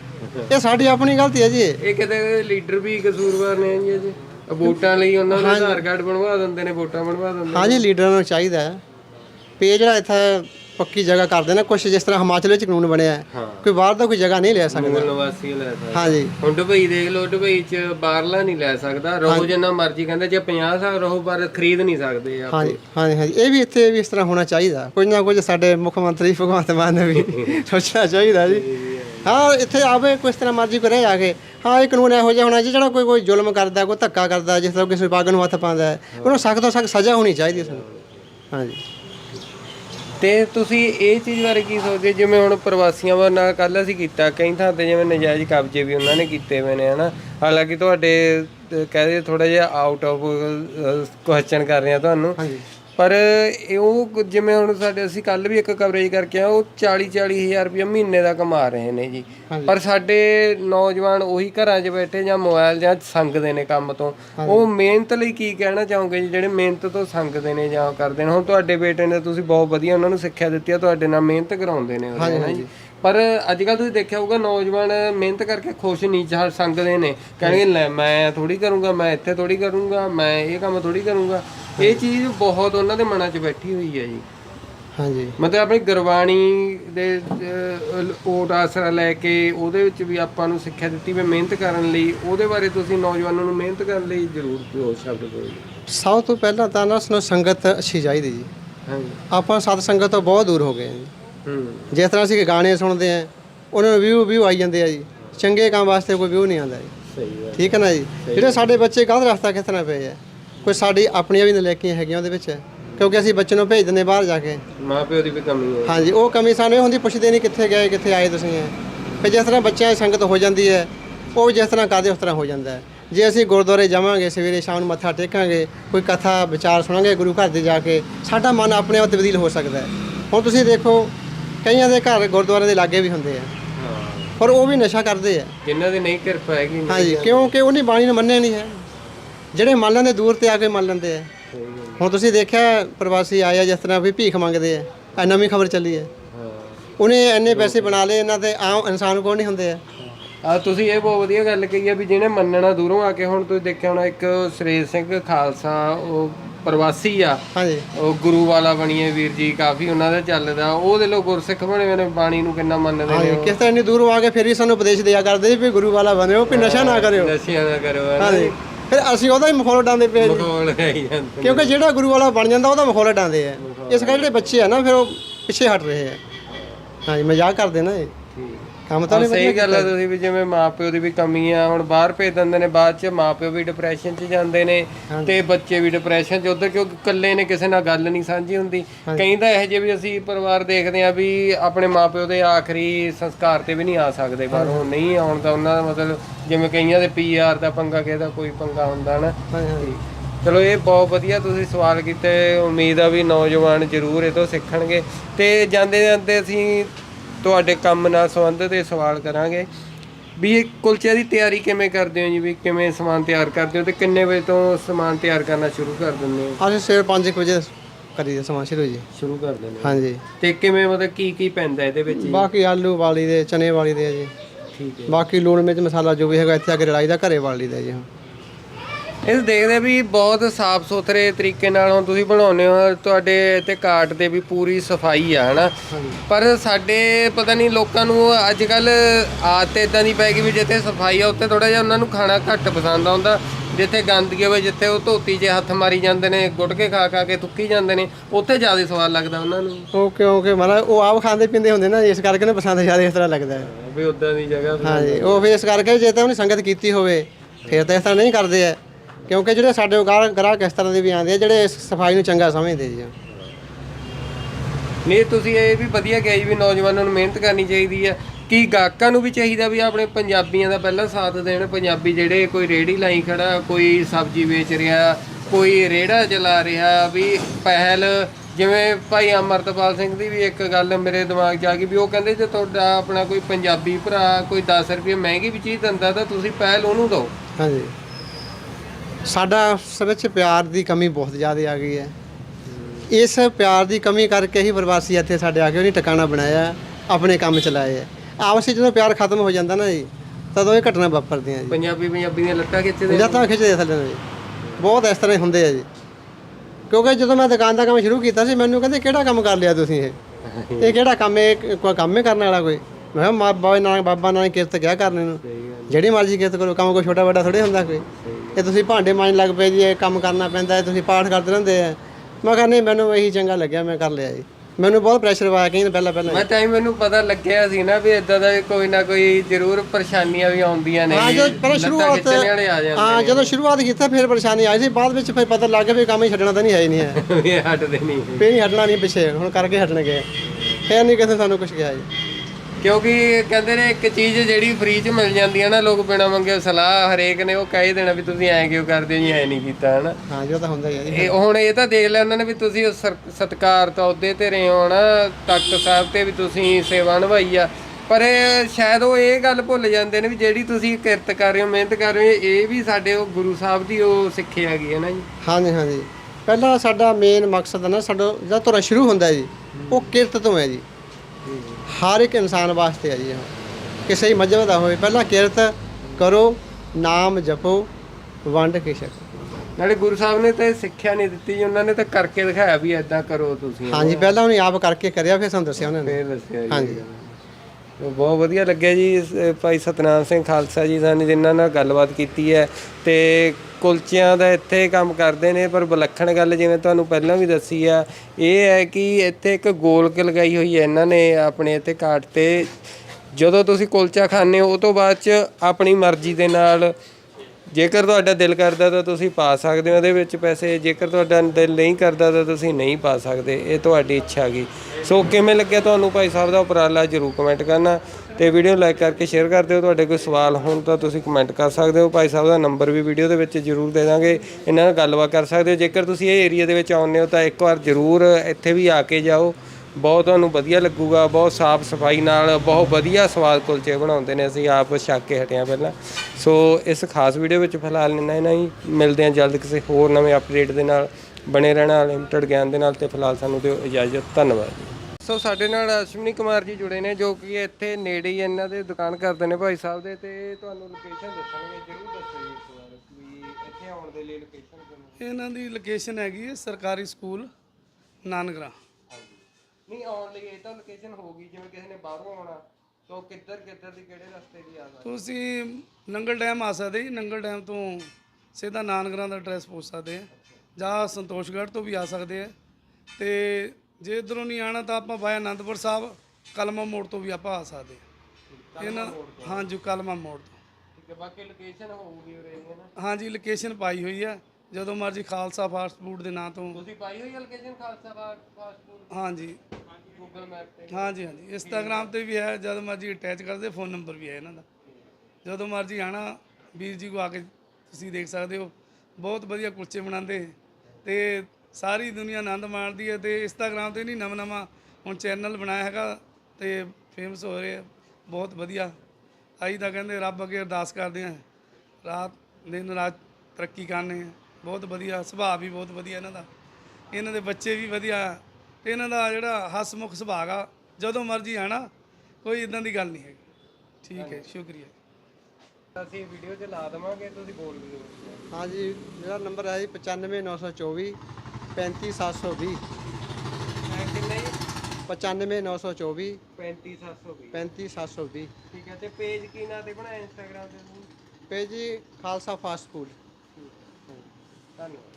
ਇਹ ਸਾਡੀ ਆਪਣੀ ਗਲਤੀ ਹੈ ਜੀ। ਇਹ। ਕਿਤੇ ਲੀਡਰ ਵੀ ਕਸੂਰਵਾਰ ਨੇ ਜੀ ਜੀ ਵੋਟਾਂ ਲਈ ਉਹਨਾਂ ਨੂੰ ਆਧਾਰ ਕਾਰਡ ਬਣਵਾ ਦਿੰਦੇ ਨੇ ਵੋਟਾਂ ਬਣਵਾ ਦਿੰਦੇ ਹਾਂਜੀ ਲੀਡਰਾਂ ਨੂੰ ਚਾਹੀਦਾ ਹੈ। ਇਹ ਜਿਹੜਾ ਇੱਥੇ ਪੱਕੀ ਜਗ੍ਹਾ ਕਰਦੇ ਨੇ ਕੁਛ ਜਿਸ ਤਰ੍ਹਾਂ ਹਿਮਾਚਲ ਵਿੱਚ ਕਾਨੂੰਨ ਬਣਿਆ ਹੈ। ਕੋਈ ਬਾਹਰ ਦਾ ਕੋਈ ਜਗ੍ਹਾ ਨਹੀਂ ਲੈ ਸਕਦਾ। ਮੂਲ ਨਿਵਾਸੀ ਲੈ ਸਕਦਾ। ਹਾਂਜੀ। ਹੁਣ ਦੁਬਈ ਦੇਖ ਲਓ ਦੁਬਈ 'ਚ ਬਾਹਰਲਾ ਨਹੀਂ ਲੈ ਸਕਦਾ। ਰਹੋ ਜਿੰਨਾ ਮਰਜ਼ੀ ਕਹਿੰਦੇ ਜੇ 50 ਸਾਲ ਰਹੋ ਪਰ ਖਰੀਦ ਨਹੀਂ ਸਕਦੇ ਆ ਹਾਂਜੀ ਹਾਂਜੀ ਹਾਂਜੀ। ਇਹ ਵੀ ਇੱਥੇ ਵੀ ਇਸ ਤਰ੍ਹਾਂ ਹੋਣਾ ਚਾਹੀਦਾ। ਕੁਝ ਨਾ ਕੁਝ ਸਾਡੇ ਮੁੱਖ ਮੰਤਰੀ ਭਗਵੰਤ ਮਾਨ ਨੇ ਵੀ [laughs] ਸੋਚਣਾ ਚਾਹੀਦਾ ਜੀ। ਹਾਂ। ਇੱਥੇ ਆਵੇ ਕਿਸ ਤਰ੍ਹਾਂ ਮਰਜ਼ੀ ਕਰੇ ਆ ਕੇ। ਹਾਂ ਇਹ ਕਾਨੂੰਨ ਇਹੋ ਜਿਹਾ ਹੋਣਾ ਜੀ ਜਿਹੜਾ ਕੋਈ ਕੋਈ ਜ਼ੁਲਮ ਕਰਦਾ ਕੋਈ ਧੱਕਾ ਕਰਦਾ ਜਿਸ ਤਰ੍ਹਾਂ ਕਿਸੇ ਨੂੰ ਹੱਥ ਪਾਉਂਦਾ ਹੈ ਉਹਨੂੰ ਸਖਤ ਤੋਂ ਸਖਤ ਸਜ਼ਾ ਹੋਣੀ ਚਾਹੀਦੀ ਸਾਨੂੰ। ਹਾਂਜੀ ਤੇ ਤੁਸੀਂ ਇਹ ਚੀਜ਼ ਬਾਰੇ ਕੀ ਸੋਚਦੇ? ਜਿਵੇਂ ਹੁਣ ਪ੍ਰਵਾਸੀਆਂ ਵਾਰ ਨਾਲ ਕੱਲ ਅਸੀਂ ਕੀਤਾ ਕਈ ਥਾਂ ਤੇ ਜਿਵੇਂ ਨਜਾਇਜ਼ ਕਬਜ਼ੇ ਵੀ ਉਹਨਾਂ ਨੇ ਕੀਤੇ ਹੋਏ ਨੇ ਹਨਾ? ਹਾਲਾਂਕਿ ਤੁਹਾਡੇ ਕਹਦੇ ਥੋੜਾ ਜਿਹਾ ਆਊਟ ਆਫ ਕੁਐਸਚਨ ਕਰ ਰਹੇ ਆ ਤੁਹਾਨੂੰ। ਹਾਂਜੀ ਪਰ ਇਹ ਉਹ ਜਿਵੇਂ ਹੁਣ ਸਾਡੇ ਅਸੀਂ ਕੱਲ ਵੀ ਇੱਕ ਕਵਰੇਜ ਕਰਕੇ ਆ ਉਹ 40 40 ਹਜ਼ਾਰ ਰੁਪਏ ਮਹੀਨੇ ਦਾ ਕਮਾ ਰਹੇ ਨੇ ਜੀ। ਪਰ ਸਾਡੇ ਨੌਜਵਾਨ ਉਹੀ ਘਰਾਂ 'ਚ ਬੈਠੇ ਜਾਂ ਮੋਬਾਈਲ ਜਾਂ ਸੰਗਦੇ ਨੇ ਕੰਮ ਤੋਂ। ਉਹ ਮਿਹਨਤ ਲਈ ਕੀ ਕਹਿਣਾ ਚਾਹੋਗੇ ਜੀ? ਜਿਹੜੇ ਮਿਹਨਤ ਤੋਂ ਸੰਗਦੇ ਨੇ ਜਾਂ ਕਰਦੇ ਨੇ। ਹੁਣ ਤੁਹਾਡੇ ਬੇਟੇ ਨੇ ਤੁਸੀਂ ਬਹੁਤ ਵਧੀਆ ਉਹਨਾਂ ਨੂੰ ਸਿੱਖਿਆ ਦਿੱਤੀ ਆ ਤੁਹਾਡੇ ਨਾਲ ਮਿਹਨਤ ਕਰਾਉਂਦੇ ਨੇ ਨਾਲ ਜੀ? ਪਰ ਅੱਜ ਕੱਲ ਤੁਸੀਂ ਦੇਖਿਆ ਹੋਊਗਾ ਨੌਜਵਾਨ ਮਿਹਨਤ ਕਰਕੇ ਖੁਸ਼ ਨਹੀਂ ਜਾ ਸੰਗਦੇ ਨੇ। ਲੈ ਮੈਂ ਥੋੜੀ ਕਰੂੰਗਾ ਮੈਂ ਇੱਥੇ ਥੋੜੀ ਕਰੂੰਗਾ ਮੈਂ ਇਹ ਕੰਮ ਥੋੜੀ ਕਰੂੰਗਾ। ਇਹ ਚੀਜ਼ ਬਹੁਤ ਉਹਨਾਂ ਦੇ ਮਨਾਂ 'ਚ ਬੈਠੀ ਹੋਈ ਹੈ ਜੀ। ਹਾਂਜੀ। ਮਤਲਬ ਆਪਣੀ ਗੁਰਬਾਣੀ ਦੇ ਅਹ, ਓਟ ਆਸਰਾ ਲੈ ਕੇ ਉਹਦੇ ਵਿੱਚ ਵੀ ਆਪਾਂ ਨੂੰ ਸਿੱਖਿਆ ਦਿੱਤੀ ਵੀ ਮਿਹਨਤ ਕਰਨ ਲਈ ਉਹਦੇ ਬਾਰੇ ਤੁਸੀਂ ਨੌਜਵਾਨਾਂ ਨੂੰ ਮਿਹਨਤ ਕਰਨ ਲਈ ਜ਼ਰੂਰ ਦੋ ਸ਼ਬਦ ਬੋਲੋ। ਸਭ ਤੋਂ ਪਹਿਲਾਂ ਤਾਂ ਨਾ ਸਾਨੂੰ ਸੰਗਤ ਅੱਛੀ ਚਾਹੀਦੀ ਜੀ। ਹਾਂਜੀ। ਆਪਾਂ ਸਤ ਸੰਗਤ ਤੋਂ ਬਹੁਤ ਦੂਰ ਹੋ ਗਏ ਹਾਂ ਜੀ। ਹੂੰ। ਜਿਸ ਤਰ੍ਹਾਂ ਅਸੀਂ ਗਾਣੇ ਸੁਣਦੇ ਆ ਉਹਨਾਂ ਨੂੰ ਵਿਊ ਵਿਊ ਆਈ ਜਾਂਦੇ ਆ ਜੀ। ਚੰਗੇ ਕੰਮ ਵਾਸਤੇ ਕੋਈ ਵਿਊ ਨਹੀਂ ਆਉਂਦਾ ਜੀ। ਸਹੀ ਹੈ ਠੀਕ ਹੈ ਨਾ ਜੀ? ਜਿਹੜੇ ਸਾਡੇ ਬੱਚੇ ਗਲਤ ਰਸਤਾ ਖਿੱਚਣਾ ਪਏ ਆ ਕੋਈ ਸਾਡੀ ਆਪਣੀਆਂ ਵੀ ਨਲੇਕੀਆਂ ਹੈਗੀਆਂ ਉਹਦੇ ਵਿੱਚ ਕਿਉਂਕਿ ਅਸੀਂ ਬੱਚੇ ਨੂੰ ਭੇਜ ਦਿੰਦੇ ਬਾਹਰ ਜਾ ਕੇ। ਮਾਂ ਪਿਓ ਦੀ ਵੀ ਕਮੀ ਹੈ। ਹਾਂਜੀ ਉਹ ਕਮੀ ਸਾਨੂੰ ਇਹ ਹੁੰਦੀ ਪੁੱਛਦੇ ਨਹੀਂ ਕਿੱਥੇ ਗਏ ਕਿੱਥੇ ਆਏ ਤੁਸੀਂ ਫਿਰ ਜਿਸ ਤਰ੍ਹਾਂ ਬੱਚਿਆਂ ਦੀ ਸੰਗਤ ਹੋ ਜਾਂਦੀ ਹੈ ਉਹ ਜਿਸ ਤਰ੍ਹਾਂ ਕਰਦੇ ਉਸ ਤਰ੍ਹਾਂ ਹੋ ਜਾਂਦਾ ਹੈ। ਜੇ ਅਸੀਂ ਗੁਰਦੁਆਰੇ ਜਾਵਾਂਗੇ ਸਵੇਰੇ ਸ਼ਾਮ ਨੂੰ ਮੱਥਾ ਟੇਕਾਂਗੇ ਕੋਈ ਕਥਾ ਵਿਚਾਰ ਸੁਣਾਂਗੇ ਗੁਰੂ ਘਰ ਦੇ ਜਾ ਕੇ ਸਾਡਾ ਮਨ ਆਪਣੇ ਆਪ ਤਬਦੀਲ ਹੋ ਸਕਦਾ ਹੈ। ਹੁਣ ਤੁਸੀਂ ਦੇਖੋ ਕਈਆਂ ਦੇ ਘਰ ਗੁਰਦੁਆਰੇ ਦੇ ਲਾਗੇ ਵੀ ਹੁੰਦੇ ਆ। ਪਰ ਉਹ ਵੀ ਨਸ਼ਾ ਕਰਦੇ ਆ। ਜਿਨ੍ਹਾਂ ਦੀ ਨਹੀਂ ਕਿਰਪਾ ਹੈਗੀ ਹਾਂਜੀ ਕਿਉਂਕਿ ਉਹਨੇ ਬਾਣੀ ਨੂੰ ਮੰਨਿਆ ਨਹੀਂ ਹੈ। ਜਿਹੜੇ ਮੰਨ ਲੈਂਦੇ ਦੂਰ ਤੇ ਆ ਕੇ ਮੰਨ ਲੈਂਦੇ ਆ। ਹੁਣ ਤੁਸੀਂ ਦੇਖਿਆ ਪ੍ਰਵਾਸੀ ਆਇਆ ਜਿਸ ਤਰ੍ਹਾਂ ਵੀ ਭੀਖ ਮੰਗਦੇ ਆ ਇਹ ਨਵੀਂ ਖਬਰ ਚੱਲੀ ਹੈ ਉਹਨੇ ਇੰਨੇ ਪੈਸੇ ਬਣਾ ਲਏ ਇਹਨਾਂ ਤੇ ਆਮ ਇਨਸਾਨ ਕੋਲ ਨਹੀਂ ਹੁੰਦੇ ਆ। ਆ ਤੁਸੀਂ ਇਹ ਬਹੁਤ ਵਧੀਆ ਗੱਲ ਕਹੀ ਆ ਵੀ ਜਿਹਨੇ ਮੰਨਣਾ ਦੂਰੋਂ ਆ ਕੇ ਹੁਣ ਤੁਸੀਂ ਦੇਖਿਆ ਹੋਣਾ ਇੱਕ ਸੁਰੇਸ਼ ਸਿੰਘ ਖਾਲਸਾ ਉਹ ਪ੍ਰਵਾਸੀ ਆ। ਹਾਂਜੀ। ਉਹ ਗੁਰੂ ਵਾਲਾ ਬਣੀਏ ਵੀਰ ਜੀ ਕਾਫੀ ਉਹਨਾਂ ਦਾ ਚੱਲਦਾ। ਉਹ ਦੇ ਲੋ ਗੁਰਸਿੱਖ ਬਣੇ ਹੋਏ ਨੇ ਬਾਣੀ ਨੂੰ ਕਿੰਨਾ ਮੰਨਦੇ ਨੇ ਹਾਂਜੀ ਕਿਸ ਤਰ੍ਹਾਂ ਇੰਨੀ ਦੂਰੋਂ ਆ ਕੇ ਫਿਰ ਹੀ ਸਾਨੂੰ ਉਪਦੇਸ਼ ਦਿਆ ਕਰਦੇ ਵੀ ਗੁਰੂ ਵਾਲਾ ਬਣਿਓ ਵੀ ਨਸ਼ਾ ਨਾ ਕਰਿਓ। ਨਸ਼ਿਆਂ ਦਾ ਕਰੋ ਹਾਂਜੀ। ਫਿਰ ਅਸੀਂ ਉਹਦਾ ਹੀ ਮਖੌਲ ਡਾਂਦੇ ਪਏ ਜੀ। ਮਖੌਲ ਗਾਈ ਜਾਂਦੇ। ਕਿਉਂਕਿ ਜਿਹੜਾ ਗੁਰੂ ਵਾਲਾ ਬਣ ਜਾਂਦਾ ਉਹਦਾ ਮਖੌਲ ਡਾਂਦੇ ਆ। ਇਸ ਕਰਕੇ ਜਿਹੜੇ ਬੱਚੇ ਆ ਨਾ ਫਿਰ ਉਹ ਪਿੱਛੇ ਹਟ ਰਹੇ ਆ। ਹਾਂਜੀ ਮਜ਼ਾਕ ਕਰਦੇ ਨਾ ਇਹ। ਕੰਮ ਤਾਂ ਨਹੀਂ ਸਹੀ ਗੱਲ ਹੈ ਤੁਸੀਂ ਵੀ ਜਿਵੇਂ ਮਾਪਿਓ ਦੀ ਵੀ ਕਮੀ ਆ ਹੁਣ ਬਾਹਰ ਭੇਜ ਦਿੰਦੇ ਨੇ ਬਾਅਦ ਚ ਮਾਪਿਓ ਵੀ ਡਿਪਰੈਸ਼ਨ ਚ ਜਾਂਦੇ ਨੇ ਤੇ ਬੱਚੇ ਵੀ ਡਿਪਰੈਸ਼ਨ ਚ ਉਧਰ ਕਿਉਂਕਿ ਇਕੱਲੇ ਨੇ ਕਿਸੇ ਨਾਲ ਗੱਲ ਨਹੀਂ ਸਾਂਝੀ ਹੁੰਦੀ। ਕਈ ਤਾਂ ਇਹੋ ਜਿਹੇ ਵੀ ਅਸੀਂ ਪਰਿਵਾਰ ਦੇਖਦੇ ਆ ਵੀ ਆਪਣੇ ਮਾਪਿਓ ਦੇ ਆਖਰੀ ਸੰਸਕਾਰ ਤੇ ਵੀ ਨਹੀਂ ਆ ਸਕਦੇ ਬਾਹਰੋਂ ਨਹੀਂ ਆਉਣ ਦਾ ਉਹਨਾਂ ਦਾ ਮਤਲਬ ਜਿਵੇਂ ਕਈਆਂ ਦੇ ਪੀਆਰ ਦਾ ਪੰਗਾ ਕਿਸੇ ਦਾ ਕੋਈ ਪੰਗਾ ਹੁੰਦਾ ਨਾ। ਚਲੋ ਇਹ ਬਹੁਤ ਵਧੀਆ ਤੁਸੀਂ ਸਵਾਲ ਕੀਤੇ ਉਮੀਦ ਆ ਵੀ ਨੌਜਵਾਨ ਜ਼ਰੂਰ ਇਹ ਤੋਂ ਸਿੱਖਣਗੇ। ਤੇ ਜਾਂਦੇ ਜਾਂਦੇ ਅਸੀਂ ਤੁਹਾਡੇ ਕੰਮ ਨਾਲ ਸੰਬੰਧਿਤ ਇਹ ਸਵਾਲ ਕਰਾਂਗੇ ਵੀ ਇਹ ਕੁਲਚੇ ਦੀ ਤਿਆਰੀ ਕਿਵੇਂ ਕਰਦੇ ਹੋ ਜੀ? ਵੀ ਕਿਵੇਂ ਸਮਾਨ ਤਿਆਰ ਕਰਦੇ ਹੋ ਤੇ ਕਿੰਨੇ ਵਜੇ ਤੋਂ ਸਮਾਨ ਤਿਆਰ ਕਰਨਾ ਸ਼ੁਰੂ ਕਰ ਦਿੰਦੇ ਹੋ? ਅਸੀਂ ਸਵੇਰ 5 ਵਜੇ ਕਰੀਏ ਸਮਾਂ ਸ਼ੁਰੂ ਜੀ। ਸ਼ੁਰੂ ਕਰ ਦਿੰਦੇ ਹੋ? ਹਾਂਜੀ। ਤੇ ਕਿਵੇਂ ਮਤਲਬ ਕੀ ਕੀ ਪੈਂਦਾ ਇਹਦੇ ਵਿੱਚ ਜੀ? ਬਾਕੀ ਆਲੂ ਵਾਲੀ ਦੇ ਚਨੇ ਵਾਲੀ ਦੇ ਆ ਜੀ। ਠੀਕ ਹੈ। ਬਾਕੀ ਲੂਣ ਮਿਰਚ ਮਸਾਲਾ ਜੋ ਵੀ ਹੈਗਾ ਇੱਥੇ ਆ ਕੇ ਰਲਾਈ ਦਾ ਘਰੇ ਵਾਲੀ ਦਾ ਜੀ ਇਹ ਦੇਖਦੇ ਵੀ ਬਹੁਤ ਸਾਫ਼ ਸੁਥਰੇ ਤਰੀਕੇ ਨਾਲ ਹੁਣ ਤੁਸੀਂ ਬਣਾਉਂਦੇ ਹੋ ਤੁਹਾਡੇ ਤੇ ਕਾਟ ਤੇ ਵੀ ਪੂਰੀ ਸਫ਼ਾਈ ਆ ਹਨਾ? ਪਰ ਸਾਡੇ ਪਤਾ ਨਹੀਂ ਲੋਕਾਂ ਨੂੰ ਅੱਜ ਕੱਲ ਆਦਤ ਇਦਾਂ ਦੀ ਪੈ ਗਈ ਵੀ ਜਿੱਥੇ ਸਫ਼ਾਈ ਆ ਉੱਥੇ ਥੋੜਾ ਜਿਹਾ ਉਹਨਾਂ ਨੂੰ ਖਾਣਾ ਘੱਟ ਪਸੰਦ ਆਉਂਦਾ। ਜਿੱਥੇ ਗੰਦਗੀ ਹੋਵੇ ਜਿੱਥੇ ਉਹ ਧੋਤੀ 'ਚ ਹੱਥ ਮਾਰੀ ਜਾਂਦੇ ਨੇ ਗੁਟਕੇ ਖਾ ਖਾ ਕੇ ਥੁੱਕੀ ਜਾਂਦੇ ਨੇ ਉੱਥੇ ਜ਼ਿਆਦਾ ਸਵਾਦ ਲੱਗਦਾ ਉਹਨਾਂ ਨੂੰ। ਉਹ ਕਿਉਂਕਿ ਮਤਲਬ ਉਹ ਆਪ ਖਾਂਦੇ ਪੀਂਦੇ ਹੁੰਦੇ ਨਾ ਇਸ ਕਰਕੇ ਨਾ ਪਸੰਦ ਜ਼ਿਆਦਾ ਇਸ ਤਰ੍ਹਾਂ ਲੱਗਦਾ। ਹੈ ਵੀ ਉਦਾਂ ਦੀ ਜਗ੍ਹਾ ਹਾਂਜੀ ਉਹ ਇਸ ਕਰਕੇ ਜੇ ਤਾਂ ਉਹਨੇ ਸੰਗਤ ਕੀਤੀ ਹੋਵੇ ਫਿਰ ਤਾਂ ਇਸ ਤਰ੍ਹਾਂ ਨਹੀਂ ਕਰਦੇ ਆ। ਕਿਉਂਕਿ ਜਿਹੜੇ ਸਾਡੇ ਗਾਹਕ ਗ੍ਰਾਹਕ ਇਸ ਤਰ੍ਹਾਂ ਦੇ ਵੀ ਆਉਂਦੇ ਆ ਜਿਹੜੇ ਇਸ ਸਫ਼ਾਈ ਨੂੰ ਚੰਗਾ ਸਮਝਦੇ ਜੀ ਨਹੀਂ ਤੁਸੀਂ ਇਹ ਵੀ ਵਧੀਆ ਕਿਹਾ ਜੀ ਵੀ ਨੌਜਵਾਨਾਂ ਨੂੰ ਮਿਹਨਤ ਕਰਨੀ ਚਾਹੀਦੀ ਆ। ਕੀ ਗਾਹਕਾਂ ਨੂੰ ਵੀ ਚਾਹੀਦਾ ਵੀ ਆਪਣੇ ਪੰਜਾਬੀਆਂ ਦਾ ਪਹਿਲਾਂ ਸਾਥ ਦੇਣ? ਪੰਜਾਬੀ ਜਿਹੜੇ ਕੋਈ ਰੇੜੀ ਲਾਈ ਖੜਾ ਕੋਈ ਸਬਜ਼ੀ ਵੇਚ ਰਿਹਾ ਕੋਈ ਰੇੜਾ ਚਲਾ ਰਿਹਾ ਵੀ ਪਹਿਲ ਜਿਵੇਂ ਭਾਈ ਅਮਰਤਪਾਲ ਸਿੰਘ ਦੀ ਵੀ ਇੱਕ ਗੱਲ ਮੇਰੇ ਦਿਮਾਗ 'ਚ ਆ ਗਈ ਵੀ ਉਹ ਕਹਿੰਦੇ ਜੇ ਤੁਹਾਡਾ ਆਪਣਾ ਕੋਈ ਪੰਜਾਬੀ ਭਰਾ ਕੋਈ 10 ਰੁਪਏ ਮਹਿੰਗੀ ਵੀ ਚੀਜ਼ ਦਿੰਦਾ ਤਾਂ ਤੁਸੀਂ ਪਹਿਲ ਉਹਨੂੰ ਦਿਓ। ਹਾਂਜੀ। ਸਾਡਾ ਵਿੱਚ ਪਿਆਰ ਦੀ ਕਮੀ ਬਹੁਤ ਜ਼ਿਆਦਾ ਆ ਗਈ ਹੈ। ਇਸ ਪਿਆਰ ਦੀ ਕਮੀ ਕਰਕੇ ਹੀ ਪ੍ਰਵਾਸੀ ਇੱਥੇ ਸਾਡੇ ਆ ਕੇ ਉਹਨੇ ਟਿਕਾਣਾ ਬਣਾਇਆ ਆਪਣੇ ਕੰਮ ਚਲਾਏ ਆ ਆਪਸ ਵਿੱਚ ਜਦੋਂ ਪਿਆਰ ਖਤਮ ਹੋ ਜਾਂਦਾ ਨਾ ਜੀ ਤਦੋਂ ਇਹ ਘਟਨਾ ਵਾਪਰਦੀਆਂ ਜੀ। ਪੰਜਾਬੀ ਪੰਜਾਬੀ ਦੀਆਂ ਲੱਤਾਂ ਖਿੱਚਦੇ ਜਾਂ ਤਾਂ ਖਿੱਚਦੇ ਥੱਲੇ ਨੂੰ ਜੀ। ਬਹੁਤ ਇਸ ਤਰ੍ਹਾਂ ਹੀ ਹੁੰਦੇ ਆ ਜੀ। ਕਿਉਂਕਿ ਜਦੋਂ ਮੈਂ ਦੁਕਾਨ ਦਾ ਕੰਮ ਸ਼ੁਰੂ ਕੀਤਾ ਸੀ ਮੈਨੂੰ ਕਹਿੰਦੇ ਕਿਹੜਾ ਕੰਮ ਕਰ ਲਿਆ ਤੁਸੀਂ ਇਹ? [laughs] ਇਹ ਕਿਹੜਾ ਕੰਮ ਹੈ ਇਹ ਕੋਈ ਕੰਮ ਹੈ ਕਰਨ ਵਾਲਾ ਕੋਈ? ਮੈਂ ਕਿਹਾ ਮਾ- ਬਾਬਾ ਨਾਨਕ ਬਾਬਾ ਨਾਨਕ ਕਿਰਤ ਕਿਹਾ ਕਰਨੇ ਨੂੰ ਜਿਹੜੀ ਮਰਜ਼ੀ ਕਿਰਤ ਕਰੋ ਕੰਮ ਕੋਈ ਛੋਟਾ ਵੱਡਾ ਥੋੜੇ ਹੁੰਦਾ ਕੋਈ? ਇਹ ਤੁਸੀਂ ਭਾਂਡੇ ਮਾਂਜ ਲੱਗ ਪਏ ਜੀ ਇਹ ਕੰਮ ਕਰਨਾ ਪੈਂਦਾ ਹੈ ਤੁਸੀਂ ਪਾਠ ਕਰਦੇ ਰਹਿੰਦੇ ਆ। ਮੈਂ ਕਿਹਾ ਨਹੀਂ ਮੈਨੂੰ ਇਹੀ ਚੰਗਾ ਲੱਗਿਆ ਮੈਂ ਕਰ ਲਿਆ ਜੀ। ਮੈਨੂੰ ਬਹੁਤ ਪ੍ਰੈਸ਼ਰ ਪਾਇਆ ਕਈ ਦਿਨ ਪਹਿਲਾਂ ਪਹਿਲਾਂ ਮੈਂ ਟਾਈਮ ਮੈਨੂੰ ਪਤਾ ਲੱਗਿਆ ਸੀ ਨਾ ਵੀ ਇਦਾਂ ਦਾ ਕੋਈ ਨਾ ਕੋਈ ਜ਼ਰੂਰ ਪਰੇਸ਼ਾਨੀਆਂ ਵੀ ਆਉਂਦੀਆਂ ਨੇ ਹਾਂ ਜਦੋਂ ਪਹਿਲਾਂ ਲੱਤਾਂ ਸ਼ੁਰੂਆਤ ਖਿੱਚਣ ਵਾਲੇ ਆ ਜਾਂਦੇ ਹਾਂ ਜਦੋਂ ਸ਼ੁਰੂਆਤ ਕੀਤਾ ਫਿਰ ਪਰੇਸ਼ਾਨੀ ਆਈ ਸੀ। ਬਾਅਦ ਵਿੱਚ ਫਿਰ ਪਤਾ ਲੱਗ ਗਿਆ ਵੀ ਕੰਮ ਹੀ ਛੱਡਣਾ ਤਾਂ ਨਹੀਂ ਹੈ ਹੀ ਨਹੀਂ ਹੈ। [laughs] ਵੀ ਇਹ ਹਟਦੇ ਨਹੀਂ। ਫੇਰ ਨਹੀਂ ਹਟਣਾ ਨਹੀਂ ਪਿੱਛੇ ਹੁਣ ਕਰਕੇ ਹਟਣਗੇ। ਫੇਰ ਨਹੀਂ ਕਿਸੇ ਸਾਨੂੰ ਕੁਝ ਕਿਹਾ ਜੀ। ਕਿਉਂਕਿ ਕਹਿੰਦੇ ਨੇ ਇੱਕ ਚੀਜ਼ ਜਿਹੜੀ ਫ੍ਰੀ ਚ ਮਿਲ ਜਾਂਦੀ ਹੈ ਨਾ ਲੋਕ ਬਿਨਾਂ ਮੰਗੇ ਸਲਾਹ ਹਰੇਕ ਨੇ ਉਹ ਕਹਿ ਦੇਣਾ ਵੀ ਤੁਸੀਂ ਐਂ ਕਿਉਂ ਕਰਦੇ ਹੋ ਜੀ ਐ ਨਹੀਂ ਕੀਤਾ ਹਨਾ। ਹਾਂ ਜੋ ਤਾਂ ਹੁੰਦਾ ਹੀ ਹੈ ਇਹ ਹੁਣ ਇਹ ਤਾਂ ਦੇਖ ਲਿਆ ਉਹਨਾਂ ਨੇ ਵੀ ਤੁਸੀਂ ਉਸ ਸਰ- ਸਤਿਕਾਰ ਤਾਂ ਅਹੁਦੇ ਤੇ ਰਹੇ ਹੋ ਨਾ ਤਖਤ ਸਾਹਿਬ ਤੇ ਵੀ ਤੁਸੀਂ ਸੇਵਾ ਨਿਭਾਈ ਆ। ਪਰ ਇਹ ਸ਼ਾਇਦ ਉਹ ਇਹ ਗੱਲ ਭੁੱਲ ਜਾਂਦੇ ਨੇ ਵੀ ਜਿਹੜੀ ਤੁਸੀਂ ਕਿਰਤ ਕਰ ਰਹੇ ਹੋ ਮਿਹਨਤ ਕਰ ਰਹੇ ਹੋ ਇਹ ਵੀ ਸਾਡੇ ਉਹ ਗੁਰੂ ਸਾਹਿਬ ਦੀ ਉਹ ਸਿੱਖਿਆ ਹੈਗੀ ਹੈ ਨਾ ਜੀ। ਹਾਂਜੀ ਹਾਂਜੀ ਪਹਿਲਾਂ ਸਾਡਾ ਮੇਨ ਮਕਸਦ ਹੈ ਨਾ ਸਾਡਾ ਜਿਹੜਾ ਤੁਰਨ ਸ਼ੁਰੂ ਹੁੰਦਾ ਹੈ ਜੀ ਉਹ ਕਿਰਤ ਤੋਂ ਹੈ ਜੀ। ਹਰ ਇੱਕ ਇਨਸਾਨ ਵਾਸਤੇ ਹੈ ਜੀ ਇਹ। ਕਿਸੇ ਹੀ ਮਜ਼ਹਬ ਦਾ ਹੋਵੇ ਪਹਿਲਾਂ ਕਿਰਤ ਕਰੋ ਨਾਮ ਜਪੋ ਵੰਡ ਕੇ ਛਕੋ। ਨਾਲੇ ਗੁਰੂ ਸਾਹਿਬ ਨੇ ਤਾਂ ਇਹ ਸਿੱਖਿਆ ਨਹੀਂ ਦਿੱਤੀ ਜੀ ਉਹਨਾਂ ਨੇ ਤਾਂ ਕਰਕੇ ਦਿਖਾਇਆ ਵੀ ਐਦਾਂ ਕਰੋ ਤੁਸੀਂ। ਹਾਂਜੀ ਪਹਿਲਾਂ ਉਹਨੇ ਆਪ ਕਰਕੇ ਕਰਿਆ ਫਿਰ ਸਾਨੂੰ ਦੱਸਿਆ ਉਹਨਾਂ ਨੇ। ਫੇਰ ਦੱਸਿਆ ਜੀ। ਹਾਂਜੀ। ਬਹੁਤ ਵਧੀਆ ਲੱਗਿਆ ਜੀ ਭਾਈ ਸਤਨਾਮ ਸਿੰਘ ਖਾਲਸਾ ਜੀ ਸਾਨੂੰ ਜਿਨ੍ਹਾਂ ਨਾਲ ਗੱਲਬਾਤ ਕੀਤੀ ਹੈ ਤੇ ਕੁਲਚਿਆਂ ਦਾ ਇੱਥੇ ਕੰਮ ਕਰਦੇ ਨੇ, ਪਰ ਵਿਲੱਖਣ ਗੱਲ ਜਿਵੇਂ ਤੁਹਾਨੂੰ ਪਹਿਲਾਂ ਵੀ ਦੱਸੀ ਆ, ਇਹ ਹੈ ਕਿ ਇੱਥੇ ਇੱਕ ਗੋਲਕ ਲਗਾਈ ਹੋਈ ਹੈ ਇਹਨਾਂ ਨੇ ਆਪਣੇ ਇੱਥੇ ਕਾਟ ਤੇ। ਜਦੋਂ ਤੁਸੀਂ ਕੁਲਚਾ ਖਾਣੇ ਹੋ, ਉਹ ਤੋਂ ਬਾਅਦ ਚ ਆਪਣੀ ਮਰਜ਼ੀ ਦੇ ਨਾਲ ਜੇਕਰ ਤੁਹਾਡਾ ਦਿਲ ਕਰਦਾ ਤਾਂ ਤੁਸੀਂ ਪਾ ਸਕਦੇ ਹੋ, ਉਹਦੇ ਵਿੱਚ ਪੈਸੇ। ਜੇਕਰ ਤੁਹਾਡਾ ਦਿਲ ਨਹੀਂ ਕਰਦਾ ਤਾਂ ਤੁਸੀਂ ਨਹੀਂ ਪਾ ਸਕਦੇ। ਇਹ ਤੁਹਾਡੀ ਇੱਛਾ ਗਈ ਸੋ ਕਿਵੇਂ ਲੱਗਿਆ ਤੁਹਾਨੂੰ ਭਾਈ ਸਾਹਿਬ ਦਾ ਉਪਰਾਲਾ, ਜਰੂਰ ਕਮੈਂਟ ਕਰਨਾ। ਤੇ ਵੀਡੀਓ ਲਾਈਕ ਕਰਕੇ ਸ਼ੇਅਰ ਕਰ ਦਿਓ। ਤੁਹਾਡੇ ਕੋਈ ਸਵਾਲ ਹੋਣ ਤਾਂ ਤੁਸੀਂ ਕਮੈਂਟ ਕਰ ਸਕਦੇ ਹੋ। ਭਾਈ ਸਾਹਿਬ ਦਾ ਨੰਬਰ ਵੀ ਵੀਡੀਓ ਦੇ ਵਿੱਚ ਜਰੂਰ ਦੇ ਦਾਂਗੇ। ਇਹਨਾਂ ਨਾਲ ਗੱਲਬਾਤ ਕਰ ਸਕਦੇ ਹੋ। ਜੇਕਰ ਤੁਸੀਂ ਇਹ ਏਰੀਆ ਦੇ ਵਿੱਚ ਆਉਂਦੇ ਹੋ ਤਾਂ ਇੱਕ ਵਾਰ ਜਰੂਰ ਇੱਥੇ ਵੀ ਆ ਕੇ ਜਾਓ। ਬਹੁਤ ਤੁਹਾਨੂੰ ਵਧੀਆ ਲੱਗੂਗਾ, ਬਹੁਤ ਸਾਫ਼ ਸਫ਼ਾਈ ਨਾਲ, ਬਹੁਤ ਵਧੀਆ ਸਵਾਦ ਕੁਲਚੇ ਬਣਾਉਂਦੇ ਨੇ ਅਸੀਂ ਆਪ ਛੱਕ ਕੇ ਹਟਿਆ ਪਹਿਲਾਂ। ਸੋ ਇਸ ਖਾਸ ਵੀਡੀਓ ਵਿੱਚ ਫਿਲਹਾਲ ਇੰਨਾ ਹੀ ਨਹੀਂ ਮਿਲਦੇ ਹਾਂ ਜਲਦ ਕਿਸੇ ਹੋਰ ਨਵੇਂ ਅਪਡੇਟ ਦੇ ਨਾਲ। ਬਣੇ ਰਹਿਣਾ ਲਿਮਟਿਡ ਗਿਆਨ ਦੇ ਨਾਲ ਤੇ ਫਿਲਹਾਲ ਸਾਨੂੰ ਦਿਓ ਇਜਾਜ਼ਤ। ਧੰਨਵਾਦ ਸੋ ਸਾਡੇ ਨਾਲ ਅਸ਼ਵਨੀ ਕੁਮਾਰ ਜੀ ਜੁੜੇ ਨੇ ਜੋ ਕਿ ਇੱਥੇ ਨੇੜੇ ਹੀ ਇਹਨਾਂ ਦੇ ਦੁਕਾਨ ਕਰਦੇ ਨੇ ਭਾਈ ਸਾਹਿਬ ਦੇ ਤੇ ਤੁਹਾਨੂੰ ਲੋਕੇਸ਼ਨ ਦੱਸਣਗੇ, ਜਰੂਰ ਦੱਸੋ ਜੀ ਇੱਕ ਵਾਰ ਵੀ ਇੱਥੇ ਆਉਣ ਦੇ ਲਈ ਲੋਕੇਸ਼ਨ ਇਹਨਾਂ ਦੀ ਲੋਕੇਸ਼ਨ ਹੈਗੀ ਹੈ ਸਰਕਾਰੀ ਸਕੂਲ ਨਾਨਗਰਾ। ਨਹੀਂ ਆਉਣ ਲਈ ਇਹ ਤਾਂ ਲੋਕੇਸ਼ਨ ਹੋਊਗੀ ਜਿਵੇਂ ਕਿਸੇ ਨੇ ਬਾਹਰੋਂ ਆਉਣਾ ਤਾਂ ਕਿੱਧਰ ਕਿੱਧਰ ਦੀ ਕਿਹੜੇ ਰਸਤੇ ਦੀ ਆ ਸਕਦਾ ਤੁਸੀਂ ਨੰਗਲ ਡੈਮ ਆ ਸਕਦੇ ਜੀ ਨੰਗਲ ਡੈਮ ਤੋਂ ਸਿੱਧਾ ਨਾਨਗਰਾ ਦਾ ਐਡਰੈਸ ਪੁੱਛ ਸਕਦੇ ਆ ਜਾਂ ਸੰਤੋਸ਼ਗੜ੍ਹ ਤੋਂ ਵੀ ਆ ਸਕਦੇ ਆ। ਤੇ ਜੇ ਇਧਰੋਂ ਨਹੀਂ ਆਣਾ ਤਾਂ ਆਪਾਂ ਬਾਇਆ ਆਨੰਦਪੁਰ ਸਾਹਿਬ ਕਲਮਾ ਮੋੜ ਤੋਂ ਵੀ ਆਪਾਂ ਆ ਸਕਦੇ ਆ। ਇਹਨਾਂ ਹਾਂਜੀ ਕਲਮਾ ਮੋੜ ਤੋਂ। ਠੀਕ ਹੈ ਬਾਕੀ ਲੋਕੇਸ਼ਨ ਹੋਊਗੀ ਉਰੇ ਹੈ ਨਾ? ਹਾਂਜੀ ਲੋਕੇਸ਼ਨ ਪਾਈ ਹੋਈ ਹੈ ਜਦੋਂ ਮਰਜ਼ੀ ਖਾਲਸਾ ਫਾਸਟ ਫੂਡ ਦੇ ਨਾਂ ਤੋਂ। ਤੁਸੀਂ ਪਾਈ ਹੋਈ ਲੋਕੇਸ਼ਨ ਖਾਲਸਾ ਫਾਸਟ ਫੂਡ? ਹਾਂਜੀ। ਗੂਗਲ ਮੈਪ ਤੇ। ਹਾਂਜੀ ਹਾਂਜੀ। ਇੰਸਟਾਗ੍ਰam ਤੇ ਵੀ ਹੈ ਜਦ ਮਰਜ਼ੀ ਅਟੈਚ ਕਰਦੇ ਫੋਨ ਨੰਬਰ ਵੀ ਹੈ ਇਹਨਾਂ ਦਾ। ਜਦੋਂ ਮਰਜ਼ੀ ਆਣਾ ਵੀਰ ਜੀ ਕੋ ਆ ਕੇ ਤੁਸੀਂ ਦੇਖ ਸਕਦੇ ਹੋ। ਬਹੁਤ ਵਧੀਆ ਕੁਲਚੇ ਬਣਾਉਂਦੇ। ਤੇ ਸਾਰੀ ਦੁਨੀਆ ਆਨੰਦ ਮਾਣਦੀ ਹੈ ਤੇ ਇੰਸਟਾਗ੍ਰam ਤੇ ਨਹੀਂ ਨਵਾਂ ਨਵਾਂ ਹੁਣ ਚੈਨਲ ਬਣਾਇਆ ਹੈਗਾ ਤੇ ਫੇਮਸ ਹੋ ਰਿਹਾ ਬਹੁਤ ਵਧੀਆ। ਅਸੀਂ ਤਾਂ ਕਹਿੰਦੇ ਰੱਬ ਅੱਗੇ ਅਰਦਾਸ ਕਰਦੇ ਆ। ਰਾਤ ਦਿਨ ਰਾਤ ਤਰੱਕੀ ਕਰਨੇ ਆ। ਬਹੁਤ ਵਧੀਆ ਸੁਭਾਅ ਵੀ ਬਹੁਤ ਵਧੀਆ ਇਹਨਾਂ ਦਾ। ਇਹਨਾਂ ਦੇ ਬੱਚੇ ਵੀ ਵਧੀਆ। ਤੇ ਇਹਨਾਂ ਦਾ ਜਿਹੜਾ ਹਸਮੁਖ ਸੁਭਾਅ ਆ ਜਦੋਂ ਮਰਜ਼ੀ ਆਣਾ ਕੋਈ ਇਦਾਂ ਦੀ ਗੱਲ ਨਹੀਂ ਹੈਗੀ। ਠੀਕ ਹੈ ਸ਼ੁਕਰੀਆ। ਅਸੀਂ ਵੀਡੀਓ 'ਚ ਲਾ ਦੇਵਾਂਗੇ ਤੁਸੀਂ ਬੋਲ ਵੀ ਦਿਓ। ਹਾਂਜੀ ਮੇਰਾ ਨੰਬਰ ਹੈ ਜੀ 95924 35720 ਮੈਂ ਕਿੰਨੇ 95924 35720 35720 ਠੀਕ ਹੈ ਤੇ ਪੇਜ ਕੀ ਨਾਂ ਤੇ ਬਣਾਇਆ ਇੰਸਟਾਗ੍ਰam ਤੇ ਤੁਸੀਂ ਪੇਜ ਜੀ ਖਾਲਸਾ ਫਾਸਟ ਫੂਡ। ਧੰਨਵਾਦ